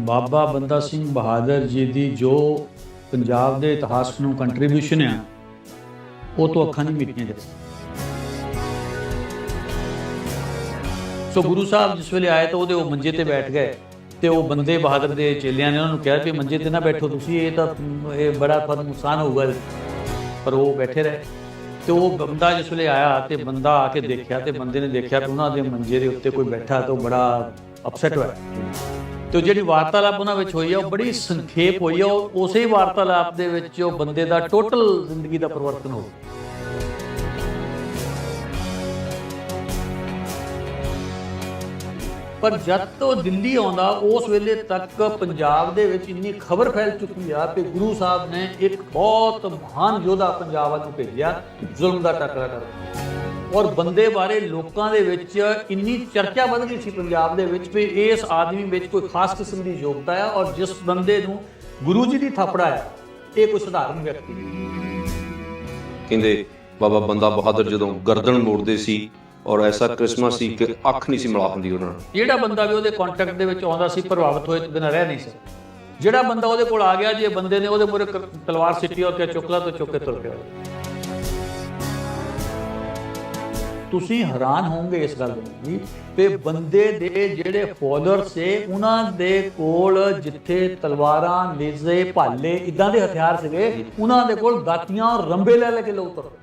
ਬਾਬਾ ਬੰਦਾ ਸਿੰਘ ਬਹਾਦਰ ਜੀ ਦੀ ਜੋ ਪੰਜਾਬ ਦੇ ਇਤਿਹਾਸ ਨੂੰ ਕੰਟਰੀਬਿਊਸ਼ਨ ਆ, ਉਹ ਤੋਂ ਅੱਖਾਂ ਨਹੀਂ ਮੀਟੀਆਂ ਜਾ ਸੋ ਗੁਰੂ ਸਾਹਿਬ ਜਿਸ ਵੇਲੇ ਆਏ ਤਾਂ ਉਹਦੇ ਉਹ ਮੰਜੇ ਤੇ ਬੈਠ ਗਏ ਤੇ ਉਹ ਬੰਦੇ ਬਹਾਦਰ ਦੇ ਚੇਲਿਆਂ ਨੇ ਉਹਨਾਂ ਨੂੰ ਕਿਹਾ ਵੀ ਮੰਜੇ ਤੇ ਨਾ ਬੈਠੋ ਤੁਸੀਂ, ਇਹ ਤਾਂ, ਇਹ ਬੜਾ ਤੁਹਾਨੂੰ ਨੁਕਸਾਨ ਹੋਊਗਾ। ਪਰ ਉਹ ਬੈਠੇ ਰਹੇ। ਤੇ ਉਹ ਬੰਦਾ ਜਿਸ ਵੇਲੇ ਆਇਆ ਤੇ ਬੰਦਾ ਆ ਕੇ ਦੇਖਿਆ ਤੇ ਬੰਦੇ ਨੇ ਦੇਖਿਆ ਕਿ ਉਹਨਾਂ ਦੇ ਮੰਜੇ ਦੇ ਉੱਤੇ ਕੋਈ ਬੈਠਾ ਤਾਂ ਉਹ ਬੜਾ ਅਪਸੈਟ ਹੋਇਆ। ਤੇ ਉਹ ਜਿਹੜੀ ਵਾਰਤਾਲਾਪ ਉਹਨਾਂ ਵਿੱਚ ਹੋਈ ਆ, ਉਹ ਬੜੀ ਸੰਖੇਪ ਹੋਈ ਆ। ਉਹ ਉਸੇ ਵਾਰਤਾਲਾਪ ਦੇ ਵਿੱਚ ਉਹ ਬੰਦੇ ਦਾ ਟੋਟਲ ਜ਼ਿੰਦਗੀ ਦਾ ਪਰਿਵਰਤਨ ਹੋ ਗਿਆ। ਪਰ ਜਦ ਤੋਂ ਦਿੱਲੀ ਆਉਂਦਾ, ਉਸ ਵੇਲੇ ਤੱਕ ਪੰਜਾਬ ਦੇ ਵਿੱਚ ਇੰਨੀ ਖਬਰ ਫੈਲ ਚੁੱਕੀ ਆ ਕਿ ਗੁਰੂ ਸਾਹਿਬ ਨੇ ਇੱਕ ਬਹੁਤ ਮਹਾਨ ਯੋਧਾ ਪੰਜਾਬ ਵੱਲ ਨੂੰ ਭੇਜਿਆ, ਜ਼ੁਲਮ ਦਾ ਟੱਕਰਾ ਕਰਨ ਔਰ ਬੰਦੇ ਬਾਰੇ ਲੋਕਾਂ ਦੇ ਵਿੱਚ ਇੰਨੀ ਚਰਚਾ ਵੱਧ ਗਈ ਸੀ ਪੰਜਾਬ ਦੇ ਵਿੱਚ ਵੀ ਇਸ ਆਦਮੀ ਵਿੱਚ ਕੋਈ ਖਾਸ ਕਿਸਮ ਦੀ ਯੋਗਤਾ ਹੈ ਔਰ ਜਿਸ ਬੰਦੇ ਨੂੰ ਗੁਰੂ ਜੀ ਦੀ ਥਾਪੜਾ ਹੈ ਇਹ ਕੋਈ ਸਧਾਰਨ ਵਿਅਕਤੀ ਨਹੀਂ। ਕਹਿੰਦੇ, ਬਾਬਾ ਬੰਦਾ ਬਹਾਦਰ ਜਦੋਂ ਗਰਦਨ ਮੋੜਦੇ ਸੀ ਔਰ ਐਸਾ ਕ੍ਰਿਸਮਸ ਸੀ ਕਿ ਅੱਖ ਨਹੀਂ ਸੀ ਮਿਲਾ ਹੁੰਦੀ ਉਹਨਾਂ ਨਾਲ ਜਿਹੜਾ ਬੰਦਾ ਵੀ ਉਹਦੇ ਕੰਟੈਕਟ ਦੇ ਵਿੱਚ ਆਉਂਦਾ ਸੀ ਪ੍ਰਭਾਵਿਤ ਹੋਏ ਤੋਂ ਬਿਨਾਂ ਰਹਿ ਨਹੀਂ ਸਕਦਾ ਜਿਹੜਾ ਬੰਦਾ ਉਹਦੇ ਕੋਲ ਆ ਗਿਆ ਜੇ ਬੰਦੇ ਨੇ ਉਹਦੇ ਮੂਹਰੇ ਕ- ਤਲਵਾਰ ਸਿੱਟੀ ਔਰ ਕਿ ਚੁੱਕਲਾ ਤੋਂ ਚੁੱਕ ਕੇ ਤੁਰ ਪਿਆ। ਤੁਸੀਂ ਹੈਰਾਨ ਹੋਵੋਗੇ ਇਸ ਗੱਲ ਦੇ ਵੀ ਤੇ ਬੰਦੇ ਦੇ ਜਿਹੜੇ ਫਾਲੋਅਰ ਸੇ ਉਹਨਾਂ ਦੇ ਕੋਲ ਜਿੱਥੇ ਤਲਵਾਰਾਂ ਨੇਜ਼ੇ ਭਾਲੇ ਇਦਾਂ ਦੇ ਹਥਿਆਰ ਸੀਗੇ ਉਹਨਾਂ ਦੇ ਕੋਲ ਦਾਤੀਆਂ ਔਰ ਰੰਬੇ ਲੈ ਲੈ ਕੇ ਲੋਕ ਤੁਰ ਪਏ।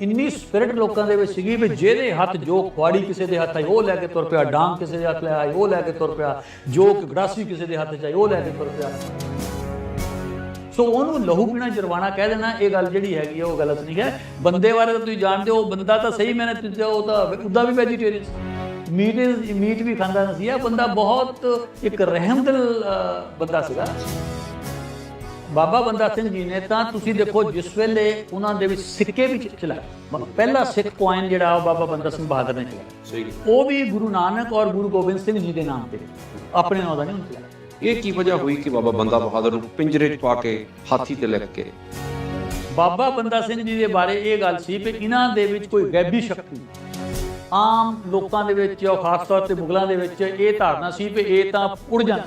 ਇੰਨੀ ਸਪਿਰਿਟ ਲੋਕਾਂ ਦੇ ਵਿੱਚ ਸੀਗੀ ਵੀ ਜਿਹਦੇ ਹੱਥ ਜੋ ਕੁਆੜੀ ਕਿਸੇ ਦੇ ਹੱਥ ਆਈ, ਉਹ ਲੈ ਕੇ ਤੁਰ ਪਿਆ, ਡਾਂਗ ਕਿਸੇ ਦੇ ਹੱਥ ਲੈ ਆਈ, ਉਹ ਲੈ ਕੇ ਤੁਰ ਪਿਆ, ਜੋ ਗੜਾਸੀ ਕਿਸੇ ਦੇ ਹੱਥ ਚ ਆਈ, ਉਹ ਲੈ ਕੇ ਤੁਰ ਪਿਆ। ਸੋ ਉਹਨੂੰ ਲਹੂ ਪੀਣਾ ਜਰਵਾਣਾ ਕਹਿ ਦੇਣਾ, ਇਹ ਗੱਲ ਜਿਹੜੀ ਹੈਗੀ ਆ, ਉਹ ਗਲਤ ਨਹੀਂ ਹੈ। ਬੰਦੇ ਬਾਰੇ ਤਾਂ ਤੁਸੀਂ ਜਾਣਦੇ ਹੋ, ਬੰਦਾ ਤਾਂ ਸਹੀ ਮੈਨੇ ਤੁਸੀਂ ਉਹ ਤਾਂ ਉਹਦਾ ਵੀ ਵੈਜੀਟੇਰੀਅਨ ਮੀਟ ਮੀਟ ਵੀ ਖਾਂਦਾ ਨਹੀਂ ਸੀ, ਇਹ ਬੰਦਾ ਬਹੁਤ ਇੱਕ ਰਹਿਮਦਿਲ ਬੰਦਾ ਸੀਗਾ। ਬਾਬਾ ਬੰਦਾ ਸਿੰਘ ਜੀ ਨੇ ਤਾਂ ਤੁਸੀਂ ਦੇਖੋ ਜਿਸ ਵੇਲੇ ਉਹਨਾਂ ਦੇ ਵਿੱਚ ਸਿੱਕੇ ਵੀ ਚਲਾਏ ਪਹਿਲਾ ਸਿੱਖ ਕੋਇਨ ਜਿਹੜਾ ਉਹ ਬਾਬਾ ਬੰਦਾ ਸਿੰਘ ਬਹਾਦਰ ਨੇ ਚਲਾਇਆ ਉਹ ਵੀ ਗੁਰੂ ਨਾਨਕ ਔਰ ਗੁਰੂ ਗੋਬਿੰਦ ਸਿੰਘ ਜੀ ਦੇ ਨਾਮ ਤੇ ਆਪਣੇ ਨਾਮ ਦਾ ਨਹੀਂ ਚਲਾਇਆ ਇਹ ਕੀ ਵਜ੍ਹਾ ਹੋਈ ਕਿ ਬਾਬਾ ਬੰਦਾ ਬਹਾਦਰ ਨੂੰ ਪਿੰਜਰੇ 'ਚ ਪਾ ਕੇ ਹਾਥੀ ਤੇ ਲਿਖ ਕੇ? ਬਾਬਾ ਬੰਦਾ ਸਿੰਘ ਜੀ ਦੇ ਬਾਰੇ ਇਹ ਗੱਲ ਸੀ ਕਿ ਇਹਨਾਂ ਦੇ ਵਿੱਚ ਕੋਈ ਗੈਬੀ ਸ਼ਕਤੀ ਆਮ ਲੋਕਾਂ ਦੇ ਵਿੱਚ ਔਰ ਖਾਸ ਤੌਰ ਤੇ ਮੁਗਲਾਂ ਦੇ ਵਿੱਚ ਇਹ ਧਾਰਨਾ ਸੀ ਕਿ ਇਹ ਤਾਂ ਉੜ ਜਾਣ।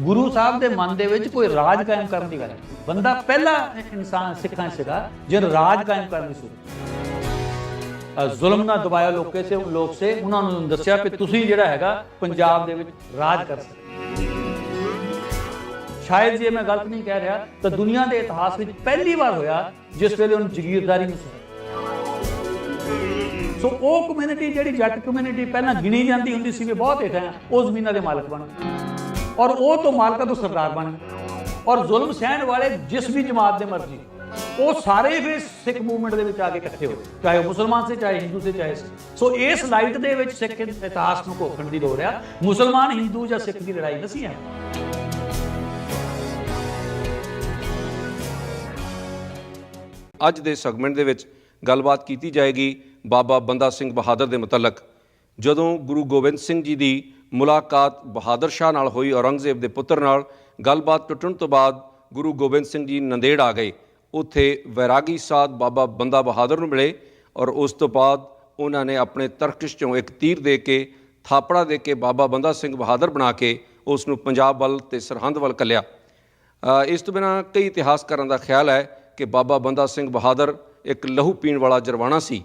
ਗੁਰੂ ਸਾਹਿਬ ਦੇ ਮਨ ਦੇ ਵਿੱਚ ਕੋਈ ਰਾਜ ਕਾਇਮ ਕਰਨ ਦੀ ਗੱਲ ਨਹੀਂ। ਬੰਦਾ ਪਹਿਲਾ ਇਨਸਾਨ ਸਿੱਖਾਂ 'ਚ ਸੀਗਾ ਜਿਹਨੇ ਰਾਜ ਕਾਇਮ ਕਰਨ ਸੀ ਅ, ਜ਼ੁਲਮ ਨਾ ਦਬਾਇਆ ਲੋਕੇ ਸੇ ਲੋਕ ਸੇ ਉਹਨਾਂ ਨੂੰ ਦੱਸਿਆ ਕਿ ਤੁਸੀਂ ਜਿਹੜਾ ਹੈਗਾ ਪੰਜਾਬ ਦੇ ਵਿੱਚ ਰਾਜ ਕਰ ਸਕਦੇ ਸ਼ਾਇਦ ਜੇ ਮੈਂ ਗਲਤ ਨਹੀਂ ਕਹਿ ਰਿਹਾ ਤਾਂ ਦੁਨੀਆ ਦੇ ਇਤਿਹਾਸ ਵਿੱਚ ਪਹਿਲੀ ਵਾਰ ਹੋਇਆ ਜਿਸ ਵੇਲੇ ਉਹਨੂੰ ਜ਼ਗੀਰਦਾਰੀ ਨੂੰ ਸੋ। ਉਹ ਕਮਿਊਨਿਟੀ ਜਿਹੜੀ ਜੱਟ ਕਮਿਊਨਿਟੀ ਪਹਿਲਾਂ ਗਿਣੀ ਜਾਂਦੀ ਹੁੰਦੀ ਸੀ ਵੀ ਬਹੁਤ ਹੇਠਾਂ ਆ, ਉਹ ਜ਼ਮੀਨਾਂ ਦੇ ਮਾਲਕ ਬਣ ਗਏ। ਔਰ ਉਹ ਤੋਂ ਮਾਲਕਾਂ ਤੋਂ ਸਰਦਾਰ ਬਣ ਗਏ ਔਰ ਜ਼ੁਲਮ ਸਹਿਣ ਵਾਲੇ ਜਿਸ ਵੀ ਜਮਾਤ ਦੇ ਮਰਜ਼ੀ, ਉਹ ਸਾਰੇ ਫਿਰ ਸਿੱਖ ਮੂਵਮੈਂਟ ਦੇ ਵਿੱਚ ਆ ਕੇ ਇਕੱਠੇ ਹੋਏ। ਚਾਹੇ ਉਹ ਮੁਸਲਮਾਨ ਸੇ, ਚਾਹੇ ਹਿੰਦੂ ਸੇ, ਚਾਹੇ ਸੋ ਇਸ ਲਾਈਟ ਦੇ ਵਿੱਚ ਸਿੱਖ ਇਤਿਹਾਸ ਨੂੰ ਘੋਖਣ ਦੀ ਲੋੜ ਆ। ਮੁਸਲਮਾਨ, ਹਿੰਦੂ ਜਾਂ ਸਿੱਖ ਦੀ ਲੜਾਈ ਨਹੀਂ ਹੈ। ਅੱਜ ਦੇ ਸੈਗਮੈਂਟ ਦੇ ਵਿੱਚ ਗੱਲਬਾਤ ਕੀਤੀ ਜਾਏਗੀ ਬਾਬਾ ਬੰਦਾ ਸਿੰਘ ਬਹਾਦਰ ਦੇ ਮੁਤਲਕ ਜਦੋਂ ਗੁਰੂ ਗੋਬਿੰਦ ਸਿੰਘ ਜੀ ਦੀ ਮੁਲਾਕਾਤ ਬਹਾਦਰ ਸ਼ਾਹ ਨਾਲ ਹੋਈ ਔਰੰਗਜ਼ੇਬ ਦੇ ਪੁੱਤਰ ਨਾਲ, ਗੱਲਬਾਤ ਟੁੱਟਣ ਤੋਂ ਬਾਅਦ ਗੁਰੂ ਗੋਬਿੰਦ ਸਿੰਘ ਜੀ ਨੰਦੇੜ ਆ ਗਏ। ਉੱਥੇ ਵੈਰਾਗੀ ਸਾਧ ਬਾਬਾ ਬੰਦਾ ਬਹਾਦਰ ਨੂੰ ਮਿਲੇ ਔਰ ਉਸ ਤੋਂ ਬਾਅਦ ਉਹਨਾਂ ਨੇ ਆਪਣੇ ਤਰਕਸ਼ ਚੋਂ ਇੱਕ ਤੀਰ ਦੇ ਕੇ, ਥਾਪੜਾ ਦੇ ਕੇ ਬਾਬਾ ਬੰਦਾ ਸਿੰਘ ਬਹਾਦਰ ਬਣਾ ਕੇ ਉਸ ਨੂੰ ਪੰਜਾਬ ਵੱਲ ਤੇ ਸਰਹੰਦ ਵੱਲ ਕੱਲਿਆ ਇਸ ਤੋਂ ਬਿਨਾਂ ਕਈ ਇਤਿਹਾਸਕਾਰਾਂ ਦਾ ਖਿਆਲ ਹੈ ਕਿ ਬਾਬਾ ਬੰਦਾ ਸਿੰਘ ਬਹਾਦਰ ਇੱਕ ਲਹੂ ਪੀਣ ਵਾਲਾ ਜਰਵਾਣਾ ਸੀ।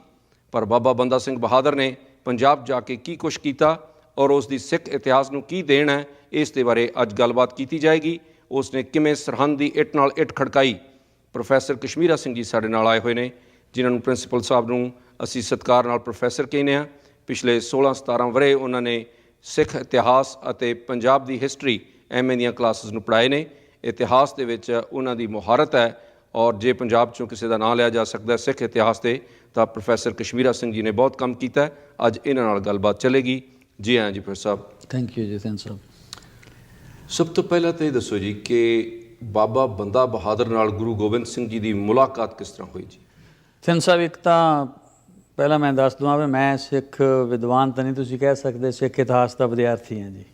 ਪਰ ਬਾਬਾ ਬੰਦਾ ਸਿੰਘ ਬਹਾਦਰ ਨੇ ਪੰਜਾਬ ਜਾ ਕੇ ਕੀ ਕੁਛ ਕੀਤਾ ਔਰ ਉਸ ਦੀ ਸਿੱਖ ਇਤਿਹਾਸ ਨੂੰ ਕੀ ਦੇਣ ਹੈ, ਇਸ ਦੇ ਬਾਰੇ ਅੱਜ ਗੱਲਬਾਤ ਕੀਤੀ ਜਾਏਗੀ। ਉਸ ਨੇ ਕਿਵੇਂ ਸਰਹੰਦ ਦੀ ਇੱਟ ਨਾਲ ਇੱਟ ਖੜਕਾਈ? ਪ੍ਰੋਫੈਸਰ ਕਸ਼ਮੀਰਾ ਸਿੰਘ ਜੀ ਸਾਡੇ ਨਾਲ ਆਏ ਹੋਏ ਨੇ, ਜਿਨ੍ਹਾਂ ਨੂੰ ਪ੍ਰਿੰਸੀਪਲ ਸਾਹਿਬ ਨੂੰ ਅਸੀਂ ਸਤਿਕਾਰ ਨਾਲ ਪ੍ਰੋਫੈਸਰ ਕਹਿੰਦੇ ਆ ਪਿਛਲੇ 16 17 ਵਰੇ ਉਹਨਾਂ ਨੇ ਸਿੱਖ ਇਤਿਹਾਸ ਅਤੇ ਪੰਜਾਬ ਦੀ ਹਿਸਟਰੀ ਐਮਏ ਦੀਆਂ ਕਲਾਸਿਸ ਨੂੰ ਪੜ੍ਹਾਏ ਨੇ। ਇਤਿਹਾਸ ਦੇ ਵਿੱਚ ਉਹਨਾਂ ਦੀ ਮੁਹਾਰਤ ਹੈ ਔਰ ਜੇ ਪੰਜਾਬ ਚੋਂ ਕਿਸੇ ਦਾ ਨਾਮ ਲਿਆ ਜਾ ਸਕਦਾ ਸਿੱਖ ਇਤਿਹਾਸ ਤੇ ਤਾਂ ਪ੍ਰੋਫੈਸਰ ਕਸ਼ਮੀਰਾ ਸਿੰਘ ਜੀ ਨੇ ਬਹੁਤ ਕੰਮ ਕੀਤਾ ਅੱਜ ਇਹਨਾਂ ਨਾਲ ਗੱਲਬਾਤ ਚੱਲੇਗੀ। ਜੀ ਹਾਂ ਜੀ ਪ੍ਰੋਫੈਸਰ ਸਾਹਿਬ। ਥੈਂਕ ਯੂ ਜਤਨ ਸਾਹਿਬ। ਸਭ ਤੋਂ ਪਹਿਲਾਂ ਤਾਂ ਇਹ ਦੱਸੋ ਜੀ ਕਿ ਬਾਬਾ ਬੰਦਾ ਬਹਾਦਰ ਨਾਲ ਗੁਰੂ ਗੋਬਿੰਦ ਸਿੰਘ ਜੀ ਦੀ ਮੁਲਾਕਾਤ ਕਿਸ ਤਰ੍ਹਾਂ ਹੋਈ ਜੀ? ਸਿੰਘ ਸਾਹਿਬ ਇੱਕ ਤਾਂ ਪਹਿਲਾਂ ਮੈਂ ਦੱਸ ਦਵਾਂ ਵੀ ਮੈਂ ਸਿੱਖ ਵਿਦਵਾਨ ਤਾਂ ਨਹੀਂ ਤੁਸੀਂ ਕਹਿ ਸਕਦੇ ਸਿੱਖ ਇਤਿਹਾਸ ਦਾ ਵਿਦਿਆਰਥੀ ਹਾਂ ਜੀ।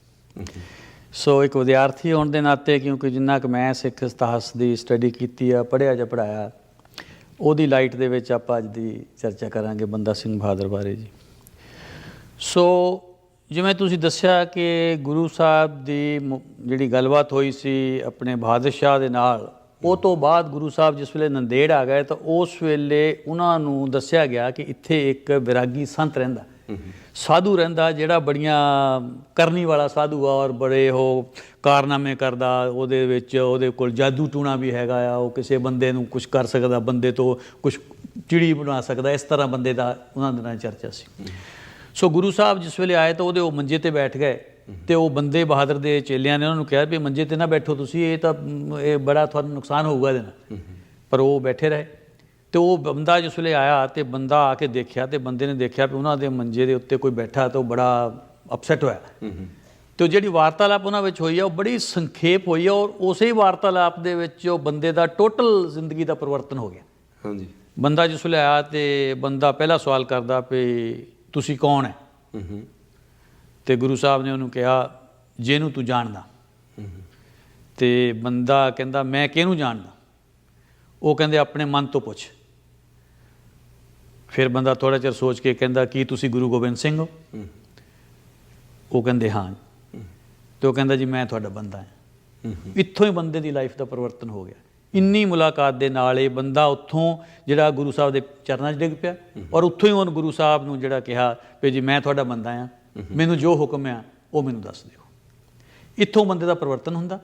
ਸੋ ਇੱਕ ਵਿਦਿਆਰਥੀ ਹੋਣ ਦੇ ਨਾਤੇ ਕਿਉਂਕਿ ਜਿੰਨਾ ਕੁ ਮੈਂ ਸਿੱਖ ਇਤਿਹਾਸ ਦੀ ਸਟੱਡੀ ਕੀਤੀ ਆ ਪੜ੍ਹਿਆ ਜਾਂ ਪੜਾਇਆ ਉਹਦੀ ਲਾਈਟ ਦੇ ਵਿੱਚ ਆਪਾਂ ਅੱਜ ਦੀ ਚਰਚਾ ਕਰਾਂਗੇ ਬੰਦਾ ਸਿੰਘ ਬਹਾਦਰ ਬਾਰੇ ਜੀ। ਸੋ ਜਿਵੇਂ ਤੁਸੀਂ ਦੱਸਿਆ ਕਿ ਗੁਰੂ ਸਾਹਿਬ ਦੀ ਮੁ- ਜਿਹੜੀ ਗੱਲਬਾਤ ਹੋਈ ਸੀ ਆਪਣੇ ਬਹਾਦਰ ਸ਼ਾਹ ਦੇ ਨਾਲ, ਉਹ ਤੋਂ ਬਾਅਦ ਗੁਰੂ ਸਾਹਿਬ ਜਿਸ ਵੇਲੇ ਨੰਦੇੜ ਆ ਗਏ ਤਾਂ ਉਸ ਵੇਲੇ ਉਹਨਾਂ ਨੂੰ ਦੱਸਿਆ ਗਿਆ ਕਿ ਇੱਥੇ ਇੱਕ ਵਿਰਾਗੀ ਸੰਤ ਰਹਿੰਦਾ। ਸਾਧੂ ਰਹਿੰਦਾ, ਜਿਹੜਾ ਬੜੀਆਂ ਕਰਨੀ ਵਾਲਾ ਸਾਧੂ ਆ ਔਰ ਬੜੇ ਉਹ ਕਾਰਨਾਮੇ ਕਰਦਾ, ਉਹਦੇ ਵਿੱਚ ਉਹਦੇ ਕੋਲ ਜਾਦੂ ਟੂਣਾ ਵੀ ਹੈਗਾ ਆ, ਉਹ ਕਿਸੇ ਬੰਦੇ ਨੂੰ ਕੁਝ ਕਰ ਸਕਦਾ, ਬੰਦੇ ਤੋਂ ਕੁਝ ਚਿੜੀ ਬਣਾ ਸਕਦਾ, ਇਸ ਤਰ੍ਹਾਂ ਬੰਦੇ ਦਾ ਉਹਨਾਂ ਦੇ ਨਾਲ ਚਰਚਾ ਸੀ। ਸੋ ਗੁਰੂ ਸਾਹਿਬ ਜਿਸ ਵੇਲੇ ਆਏ ਤਾਂ ਉਹਦੇ ਉਹ ਮੰਜੇ ਤੇ ਬੈਠ ਗਏ ਤੇ ਉਹ ਬੰਦੇ ਬਹਾਦਰ ਦੇ ਚੇਲਿਆਂ ਨੇ ਉਹਨਾਂ ਨੂੰ ਕਿਹਾ ਵੀ ਮੰਜੇ ਤੇ ਨਾ ਬੈਠੋ ਤੁਸੀਂ, ਇਹ ਤਾਂ, ਇਹ ਬੜਾ ਤੁਹਾਨੂੰ ਨੁਕਸਾਨ ਹੋਊਗਾ ਇਹਦੇ ਨਾਲ। ਪਰ ਉਹ ਬੈਠੇ ਰਹੇ। ਤੇ ਉਹ ਬੰਦਾ ਜਿਸ ਵੇਲੇ ਆਇਆ ਤੇ ਬੰਦਾ ਆ ਕੇ ਦੇਖਿਆ ਤੇ ਬੰਦੇ ਨੇ ਦੇਖਿਆ ਵੀ ਉਹਨਾਂ ਦੇ ਮੰਜੇ ਦੇ ਉੱਤੇ ਕੋਈ ਬੈਠਾ ਤਾਂ ਉਹ ਬੜਾ ਅਪਸੈਟ ਹੋਇਆ। ਤੇ ਉਹ ਜਿਹੜੀ ਵਾਰਤਾਲਾਪ ਉਹਨਾਂ ਵਿੱਚ ਹੋਈ ਆ ਉਹ ਬੜੀ ਸੰਖੇਪ ਹੋਈ ਆ ਔਰ ਉਸੇ ਹੀ ਵਾਰਤਾਲਾਪ ਦੇ ਵਿੱਚ ਉਹ ਬੰਦੇ ਦਾ ਟੋਟਲ ਜ਼ਿੰਦਗੀ ਦਾ ਪਰਿਵਰਤਨ ਹੋ ਗਿਆ। ਹਾਂਜੀ। ਬੰਦਾ ਜਿਸ ਵੇਲੇ ਆਇਆ ਤੇ ਬੰਦਾ ਪਹਿਲਾ ਸਵਾਲ ਕਰਦਾ ਵੀ ਤੁਸੀਂ ਕੌਣ ਹੂੰ? ਤੇ ਗੁਰੂ ਸਾਹਿਬ ਨੇ ਉਹਨੂੰ ਕਿਹਾ ਜਿਹਨੂੰ ਤੂੰ ਜਾਣਦਾ। ਤੇ ਬੰਦਾ ਕਹਿੰਦਾ ਮੈਂ ਕਿਹਨੂੰ ਜਾਣਦਾ? ਉਹ ਕਹਿੰਦੇ ਆਪਣੇ ਮਨ ਤੋਂ ਪੁੱਛ। ਫਿਰ ਬੰਦਾ ਥੋੜਾ ਚਿਰ ਸੋਚ ਕੇ ਕਹਿੰਦਾ ਕੀ ਤੁਸੀਂ ਗੁਰੂ ਗੋਬਿੰਦ ਸਿੰਘ ਹੋ? ਹੂੰ। ਉਹ ਕਹਿੰਦੇ ਹਾਂ ਤੇ ਉਹ ਕਹਿੰਦਾ ਜੀ ਮੈਂ ਤੁਹਾਡਾ ਬੰਦਾ ਹਾਂ। ਇੱਥੋਂ ਹੀ ਬੰਦੇ ਦੀ ਲਾਈਫ ਦਾ ਪਰਿਵਰਤਨ ਹੋ ਗਿਆ। ਇੰਨੀ ਮੁਲਾਕਾਤ ਦੇ ਨਾਲ ਇਹ ਬੰਦਾ ਉੱਥੋਂ ਜਿਹੜਾ ਗੁਰੂ ਸਾਹਿਬ ਦੇ ਚਰਨਾਂ 'ਚ ਡਿੱਗ ਪਿਆ ਔਰ ਉੱਥੋਂ ਹੀ ਉਹਨ ਗੁਰੂ ਸਾਹਿਬ ਨੂੰ ਜਿਹੜਾ ਕਿਹਾ ਵੀ ਜੀ ਮੈਂ ਤੁਹਾਡਾ ਬੰਦਾ ਆ ਮੈਨੂੰ ਜੋ ਹੁਕਮ ਆ ਉਹ ਮੈਨੂੰ ਦੱਸ ਦਿਓ। ਇੱਥੋਂ ਬੰਦੇ ਦਾ ਪਰਿਵਰਤਨ ਹੁੰਦਾ।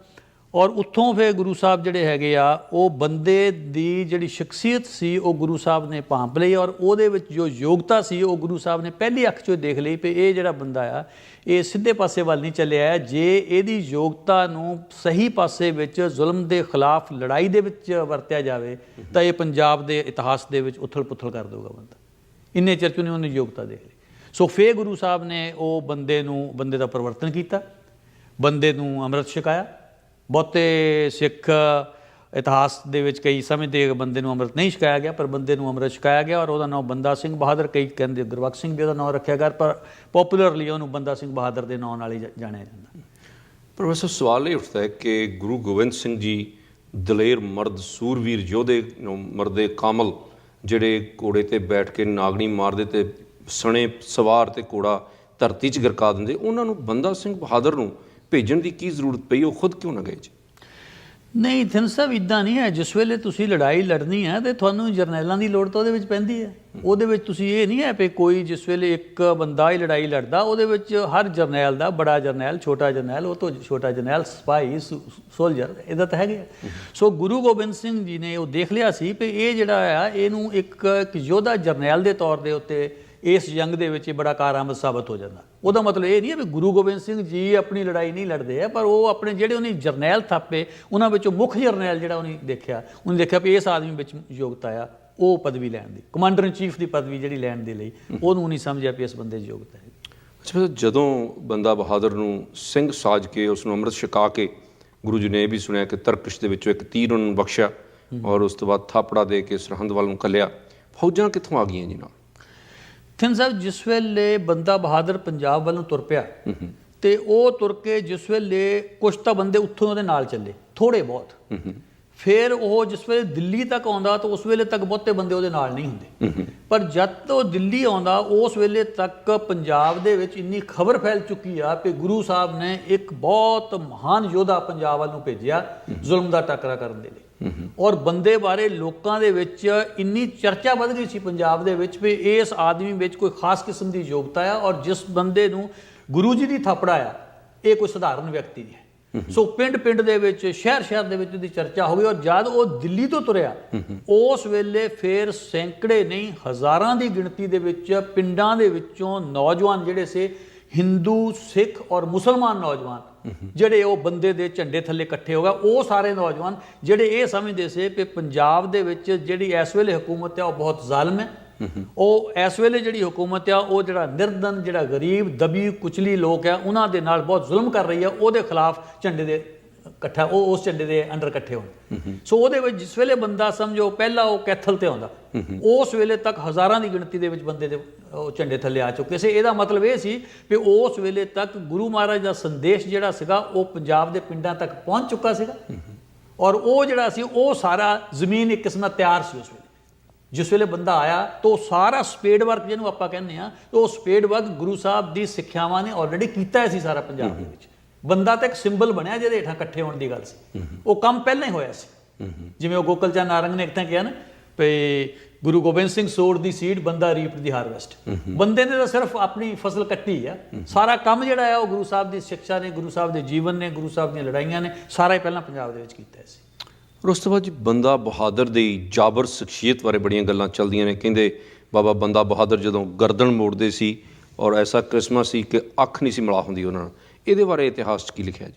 ਔਰ ਉੱਥੋਂ ਫਿਰ ਗੁਰੂ ਸਾਹਿਬ ਜਿਹੜੇ ਹੈਗੇ ਆ, ਉਹ ਬੰਦੇ ਦੀ ਜਿਹੜੀ ਸ਼ਖਸੀਅਤ ਸੀ, ਉਹ ਗੁਰੂ ਸਾਹਿਬ ਨੇ ਭਾਂਪ ਲਈ ਔਰ ਉਹਦੇ ਵਿੱਚ ਜੋ ਯੋਗਤਾ ਸੀ, ਉਹ ਗੁਰੂ ਸਾਹਿਬ ਨੇ ਪਹਿਲੀ ਅੱਖ 'ਚੋਂ ਦੇਖ ਲਈ ਕਿ ਇਹ ਜਿਹੜਾ ਬੰਦਾ ਆ, ਇਹ ਸਿੱਧੇ ਪਾਸੇ ਵੱਲ ਨਹੀਂ ਚੱਲਿਆ ਜੇ ਇਹਦੀ ਯੋਗਤਾ ਨੂੰ ਸਹੀ ਪਾਸੇ ਵਿੱਚ ਜ਼ੁਲਮ ਦੇ ਖਿਲਾਫ ਲੜਾਈ ਦੇ ਵਿੱਚ ਵਰਤਿਆ ਜਾਵੇ, ਤਾਂ ਇਹ ਪੰਜਾਬ ਦੇ ਇਤਿਹਾਸ ਦੇ ਵਿੱਚ ਉਥਲ-ਪੁਥਲ ਕਰ ਦੇਊਗਾ ਬੰਦਾ। ਇੰਨੇ ਚਿਰ 'ਚ ਉਹਨੇ ਉਹਦੀ ਯੋਗਤਾ ਦੇਖ ਲਈ। ਸੋ ਫੇ ਗੁਰੂ ਸਾਹਿਬ ਨੇ ਉਹ ਬੰਦੇ ਨੂੰ, ਬੰਦੇ ਦਾ ਪਰਿਵਰਤਨ ਕੀਤਾ, ਬੰਦੇ ਨੂੰ ਅੰਮ੍ਰਿਤ ਛਕਾਇਆ ਬਹੁਤੇ ਸਿੱਖ ਇਤਿਹਾਸ ਦੇ ਵਿੱਚ ਕਈ ਸਮਝਦੇ ਕਿ ਬੰਦੇ ਨੂੰ ਅੰਮ੍ਰਿਤ ਨਹੀਂ ਛਕਾਇਆ ਗਿਆ, ਪਰ ਬੰਦੇ ਨੂੰ ਅੰਮ੍ਰਿਤ ਛਕਾਇਆ ਗਿਆ ਔਰ ਉਹਦਾ ਨਾਮ ਬੰਦਾ ਸਿੰਘ ਬਹਾਦਰ ਕਈ ਕਹਿੰਦੇ ਗੁਰਬਖਸ਼ ਸਿੰਘ ਵੀ ਉਹਦਾ ਨਾਮ ਰੱਖਿਆ ਗਿਆ, ਪਰ ਪਪੂਲਰਲੀ ਉਹਨੂੰ ਬੰਦਾ ਸਿੰਘ ਬਹਾਦਰ ਦੇ ਨਾਮ ਨਾਲ ਹੀ ਜਾਣਿਆ ਜਾਂਦਾ। ਪ੍ਰੋਫੈਸਰ, ਸਵਾਲ ਇਹ ਉੱਠਦਾ ਹੈ ਕਿ ਗੁਰੂ ਗੋਬਿੰਦ ਸਿੰਘ ਜੀ ਦਲੇਰ ਮਰਦ ਸੂਰਵੀਰ ਯੋਧੇ ਮਰਦੇ ਕਾਮਲ ਜਿਹੜੇ ਘੋੜੇ ਤੇ ਬੈਠ ਕੇ ਨਾਗਣੀ ਮਾਰਦੇ ਤੇ ਸਣੇ ਸਵਾਰ ਤੇ ਘੋੜਾ ਧਰਤੀ 'ਚ ਗਰਕਾ ਦਿੰਦੇ, ਉਹਨਾਂ ਨੂੰ ਬੰਦਾ ਸਿੰਘ ਬਹਾਦਰ ਨੂੰ ਭੇਜਣ ਦੀ ਕੀ ਜ਼ਰੂਰਤ ਪਈ, ਉਹ ਖੁਦ ਕਿਉਂ ਨਾ ਗਏ ਜੀ ਨਹੀਂ, ਥਿੰਨ ਸਾਹਿਬ, ਇਦਾਂ ਨਹੀਂ ਹੈ, ਜਿਸ ਵੇਲੇ ਤੁਸੀਂ ਲੜਾਈ ਲੜਨੀ ਹੈ ਤੇ ਤੁਹਾਨੂੰ ਜਰਨੈਲਾਂ ਦੀ ਲੋੜ ਤਾਂ ਉਹਦੇ ਵਿੱਚ ਪੈਂਦੀ ਹੈ ਉਹਦੇ ਵਿੱਚ ਤੁਸੀਂ ਇਹ ਨਹੀਂ ਹੈ ਕਿ ਕੋਈ ਜਿਸ ਵੇਲੇ ਇੱਕ ਬੰਦਾ ਹੀ ਲੜਾਈ ਲੜਦਾ, ਉਹਦੇ ਵਿੱਚ ਹਰ ਜਰਨੈਲ ਦਾ ਬੜਾ ਜਰਨੈਲ, ਛੋਟਾ ਜਰਨੈਲ, ਉਹ ਤੋਂ ਛੋਟਾ ਜਰਨੈਲ ਸਿਪਾਹੀ ਸੋਲਜਰ, ਇਹਦਾ ਤਾਂ ਹੈਗੇ ਆ। ਸੋ ਗੁਰੂ ਗੋਬਿੰਦ ਸਿੰਘ ਜੀ ਨੇ ਉਹ ਦੇਖ ਲਿਆ ਸੀ ਕਿ ਇਹ ਜਿਹੜਾ ਆ, ਇਹਨੂੰ ਇੱਕ ਇੱਕ ਯੋਧਾ ਜਰਨੈਲ ਦੇ ਤੌਰ ਦੇ ਉੱਤੇ ਇਸ ਜੰਗ ਦੇ ਵਿੱਚ ਇਹ ਬੜਾ ਕਾਰਾਮਦ ਸਾਬਤ ਹੋ ਜਾਂਦਾ। ਉਹਦਾ ਮਤਲਬ ਇਹ ਨਹੀਂ ਹੈ ਵੀ ਗੁਰੂ ਗੋਬਿੰਦ ਸਿੰਘ ਜੀ ਆਪਣੀ ਲੜਾਈ ਨਹੀਂ ਲੜਦੇ ਆ, ਪਰ ਉਹ ਆਪਣੇ ਜਿਹੜੇ ਉਹਨੇ ਜਰਨੈਲ ਥਾਪੇ, ਉਹਨਾਂ ਵਿੱਚੋਂ ਮੁੱਖ ਜਰਨੈਲ ਜਿਹੜਾ ਉਹਨੇ ਦੇਖਿਆ ਉਹਨੇ ਦੇਖਿਆ ਵੀ ਇਸ ਆਦਮੀ ਵਿੱਚ ਯੋਗਤਾ ਆ, ਉਹ ਪਦਵੀ ਲੈਣ ਦੀ, ਕਮਾਂਡਰ ਇਨ ਚੀਫ ਦੀ ਪਦਵੀ ਜਿਹੜੀ ਲੈਣ ਦੇ ਲਈ, ਉਹਨੂੰ ਨਹੀਂ ਸਮਝਿਆ ਵੀ ਇਸ ਬੰਦੇ 'ਚ ਯੋਗਤਾ ਹੈ। ਅੱਛਾ ਜਦੋਂ ਬੰਦਾ ਬਹਾਦਰ ਨੂੰ ਸਿੰਘ ਸਾਜ ਕੇ ਉਸ ਨੂੰ ਅੰਮ੍ਰਿਤ ਛਕਾ ਕੇ, ਗੁਰੂ ਜੀ ਨੇ ਇਹ ਵੀ ਸੁਣਿਆ ਕਿ ਤਰਕਸ਼ ਦੇ ਵਿੱਚੋਂ ਇੱਕ ਤੀਰ ਉਹਨਾਂ ਨੂੰ ਬਖਸ਼ਿਆ ਔਰ ਉਸ ਤੋਂ ਬਾਅਦ ਥਾਪੜਾ ਦੇ ਕੇ ਸਰਹੰਦ ਵੱਲ ਨੂੰ ਕੱਲਿਆ ਫੌਜਾਂ ਕਿੱਥੋਂ ਆ ਗਈਆਂ ਜੀ ਨਾਲ? ਥਿੰਨ ਸਾਹਿਬ ਜਿਸ ਵੇਲੇ ਬੰਦਾ ਬਹਾਦਰ ਪੰਜਾਬ ਵੱਲ ਨੂੰ ਤੁਰ ਪਿਆ, ਤੇ ਉਹ ਤੁਰ ਕੇ ਜਿਸ ਵੇਲੇ ਕੁਛ ਤਾਂ ਬੰਦੇ ਉੱਥੋਂ ਉਹਦੇ ਨਾਲ ਚੱਲੇ ਥੋੜੇ ਬਹੁਤ। ਫਿਰ ਉਹ ਜਿਸ ਵੇਲੇ ਦਿੱਲੀ ਤੱਕ ਆਉਂਦਾ ਤਾਂ ਉਸ ਵੇਲੇ ਤੱਕ ਬਹੁਤੇ ਬੰਦੇ ਉਹਦੇ ਨਾਲ ਨਹੀਂ ਹੁੰਦੇ। ਪਰ ਜਦ ਉਹ ਦਿੱਲੀ ਆਉਂਦਾ ਉਸ ਵੇਲੇ ਤੱਕ ਪੰਜਾਬ ਦੇ ਵਿੱਚ ਇੰਨੀ ਖਬਰ ਫੈਲ ਚੁੱਕੀ ਆ ਕਿ ਗੁਰੂ ਸਾਹਿਬ ਨੇ ਇੱਕ ਬਹੁਤ ਮਹਾਨ ਯੋਧਾ ਪੰਜਾਬ ਵੱਲ ਨੂੰ ਭੇਜਿਆ ਜ਼ੁਲਮ ਦਾ ਟੱਕਰਾ ਕਰਨ ਦੇ ਲਈ। ਔਰ ਬੰਦੇ ਬਾਰੇ ਲੋਕਾਂ ਦੇ ਵਿੱਚ ਇੰਨੀ ਚਰਚਾ ਵੱਧ ਗਈ ਸੀ ਪੰਜਾਬ ਦੇ ਵਿੱਚ ਵੀ ਇਸ ਆਦਮੀ ਵਿੱਚ ਕੋਈ ਖਾਸ ਕਿਸਮ ਦੀ ਯੋਗਤਾ ਆ ਔਰ ਜਿਸ ਬੰਦੇ ਨੂੰ ਗੁਰੂ ਜੀ ਦੀ ਥਾਪੜਾ ਆ ਇਹ ਕੋਈ ਸਧਾਰਨ ਵਿਅਕਤੀ ਨਹੀਂ ਹੈ। ਸੋ ਪਿੰਡ ਪਿੰਡ ਦੇ ਵਿੱਚ ਸ਼ਹਿਰ ਸ਼ਹਿਰ ਦੇ ਵਿੱਚ ਉਹਦੀ ਚਰਚਾ ਹੋ ਗਈ ਔਰ ਜਦ ਉਹ ਦਿੱਲੀ ਤੋਂ ਤੁਰਿਆ, ਉਸ ਵੇਲੇ ਫੇਰ ਸੈਂਕੜੇ ਨਹੀਂ, ਹਜ਼ਾਰਾਂ ਦੀ ਗਿਣਤੀ ਦੇ ਵਿੱਚ ਪਿੰਡਾਂ ਦੇ ਵਿੱਚੋਂ ਨੌਜਵਾਨ ਜਿਹੜੇ ਸੀ, ਹਿੰਦੂ, ਸਿੱਖ ਔਰ ਮੁਸਲਮਾਨ ਨੌਜਵਾਨ, ਜਿਹੜੇ ਉਹ ਬੰਦੇ ਦੇ ਝੰਡੇ ਥੱਲੇ ਇਕੱਠੇ ਹੋ ਗਏ, ਉਹ ਸਾਰੇ ਨੌਜਵਾਨ ਜਿਹੜੇ ਇਹ ਸਮਝਦੇ ਸੀ ਕਿ ਪੰਜਾਬ ਦੇ ਵਿੱਚ ਜਿਹੜੀ ਇਸ ਵੇਲੇ ਹਕੂਮਤ ਹੈ, ਉਹ ਬਹੁਤ ਜ਼ਾਲਮ ਹੈ। ਉਹ ਇਸ ਵੇਲੇ ਜਿਹੜੀ ਹਕੂਮਤ ਆ ਉਹ ਜਿਹੜਾ ਨਿਰਦਨ ਜਿਹੜਾ ਗਰੀਬ ਦਬੀ ਕੁਚਲੀ ਲੋਕ ਆ ਉਹਨਾਂ ਦੇ ਨਾਲ ਬਹੁਤ ਜ਼ੁਲਮ ਕਰ ਰਹੀ ਆ ਉਹਦੇ ਖਿਲਾਫ ਝੰਡੇ ਦੇ ਇਕੱਠਾ ਉਹ ਉਸ ਝੰਡੇ ਦੇ ਅੰਡਰ ਇਕੱਠੇ ਹੋਣ। ਸੋ ਉਹਦੇ ਵਿੱਚ ਜਿਸ ਵੇਲੇ ਬੰਦਾ ਸਮਝੋ ਪਹਿਲਾਂ ਉਹ ਕੈਥਲ ਤੇ ਆਉਂਦਾ। ਉਸ ਵੇਲੇ ਤੱਕ ਹਜ਼ਾਰਾਂ ਦੀ ਗਿਣਤੀ ਦੇ ਵਿੱਚ ਬੰਦੇ ਦੇ ਉਹ ਝੰਡੇ ਥੱਲੇ ਆ ਚੁੱਕੇ ਸੀ। ਇਹਦਾ ਮਤਲਬ ਇਹ ਸੀ ਕਿ ਉਸ ਵੇਲੇ ਤੱਕ ਗੁਰੂ ਮਹਾਰਾਜ ਦਾ ਸੰਦੇਸ਼ ਜਿਹੜਾ ਸੀਗਾ ਉਹ ਪੰਜਾਬ ਦੇ ਪਿੰਡਾਂ ਤੱਕ ਪਹੁੰਚ ਚੁੱਕਾ ਸੀਗਾ। ਔਰ ਉਹ ਜਿਹੜਾ ਸੀ ਉਹ ਸਾਰਾ ਜ਼ਮੀਨ ਇੱਕ ਕਿਸਮ ਨਾਲ ਤਿਆਰ ਸੀ ਉਸ ਵੇਲੇ। ਜਿਸ ਵੇਲੇ ਬੰਦਾ ਆਇਆ ਤਾਂ ਸਾਰਾ ਸਪੇਡ ਵਰਕ ਜਿਹਨੂੰ ਆਪਾਂ ਕਹਿੰਦੇ ਆ ਉਹ ਸਪੇਡ ਵਰਕ ਗੁਰੂ ਸਾਹਿਬ ਦੀ ਸਿੱਖਿਆਵਾਂ ਨੇ ਆਲਰੇਡੀ ਕੀਤਾ ਸੀ ਸਾਰਾ ਪੰਜਾਬ ਦੇ ਵਿੱਚ। ਬੰਦਾ ਤਾਂ ਇੱਕ ਸਿੰਬਲ ਬਣਿਆ ਜਿਹਦੇ ਹੇਠਾਂ ਇਕੱਠੇ ਹੋਣ ਦੀ ਗੱਲ ਸੀ। ਉਹ ਕੰਮ ਪਹਿਲਾਂ ਹੀ ਹੋਇਆ ਸੀ। ਜਿਵੇਂ ਉਹ ਗੋਕਲ ਚੰਦ ਨਾਰੰਗ ਨੇ ਇੱਕ ਤਾਂ ਕਿਹਾ ਨਾ ਵੀ Guru Gobind Singh sowed the seed Banda reap the harvest ਬੰਦੇ ਨੇ ਤਾਂ ਸਿਰਫ ਆਪਣੀ ਫਸਲ ਕੱਟੀ ਆ। ਸਾਰਾ ਕੰਮ ਜਿਹੜਾ ਆ ਉਹ ਗੁਰੂ ਸਾਹਿਬ ਦੀ ਸਿੱਖਿਆ ਨੇ ਗੁਰੂ ਸਾਹਿਬ ਦੇ ਜੀਵਨ ਨੇ ਗੁਰੂ ਸਾਹਿਬ ਦੀਆਂ ਲੜਾਈਆਂ ਨੇ ਸਾਰਾ ਹੀ ਪਹਿਲਾਂ ਪੰਜਾਬ ਦੇ ਵਿੱਚ ਕੀਤਾ ਸੀ। ਔਰ ਉਸ ਤੋਂ ਬਾਅਦ ਜੀ ਬੰਦਾ ਬਹਾਦਰ ਦੀ ਜਾਬਰ ਸ਼ਖਸੀਅਤ ਬਾਰੇ ਬੜੀਆਂ ਗੱਲਾਂ ਚੱਲਦੀਆਂ ਨੇ। ਕਹਿੰਦੇ ਬਾਬਾ ਬੰਦਾ ਬਹਾਦਰ ਜਦੋਂ ਗਰਦਨ ਮੋੜਦੇ ਸੀ ਔਰ ਐਸਾ ਕ੍ਰਿਸਮਸ ਸੀ ਕਿ ਅੱਖ ਨਹੀਂ ਸੀ ਮਿਲਾ ਹੁੰਦੀ ਉਹਨਾਂ ਨਾਲ। ਇਹਦੇ ਬਾਰੇ ਇਤਿਹਾਸ 'ਚ ਕੀ ਲਿਖਿਆ ਜੀ?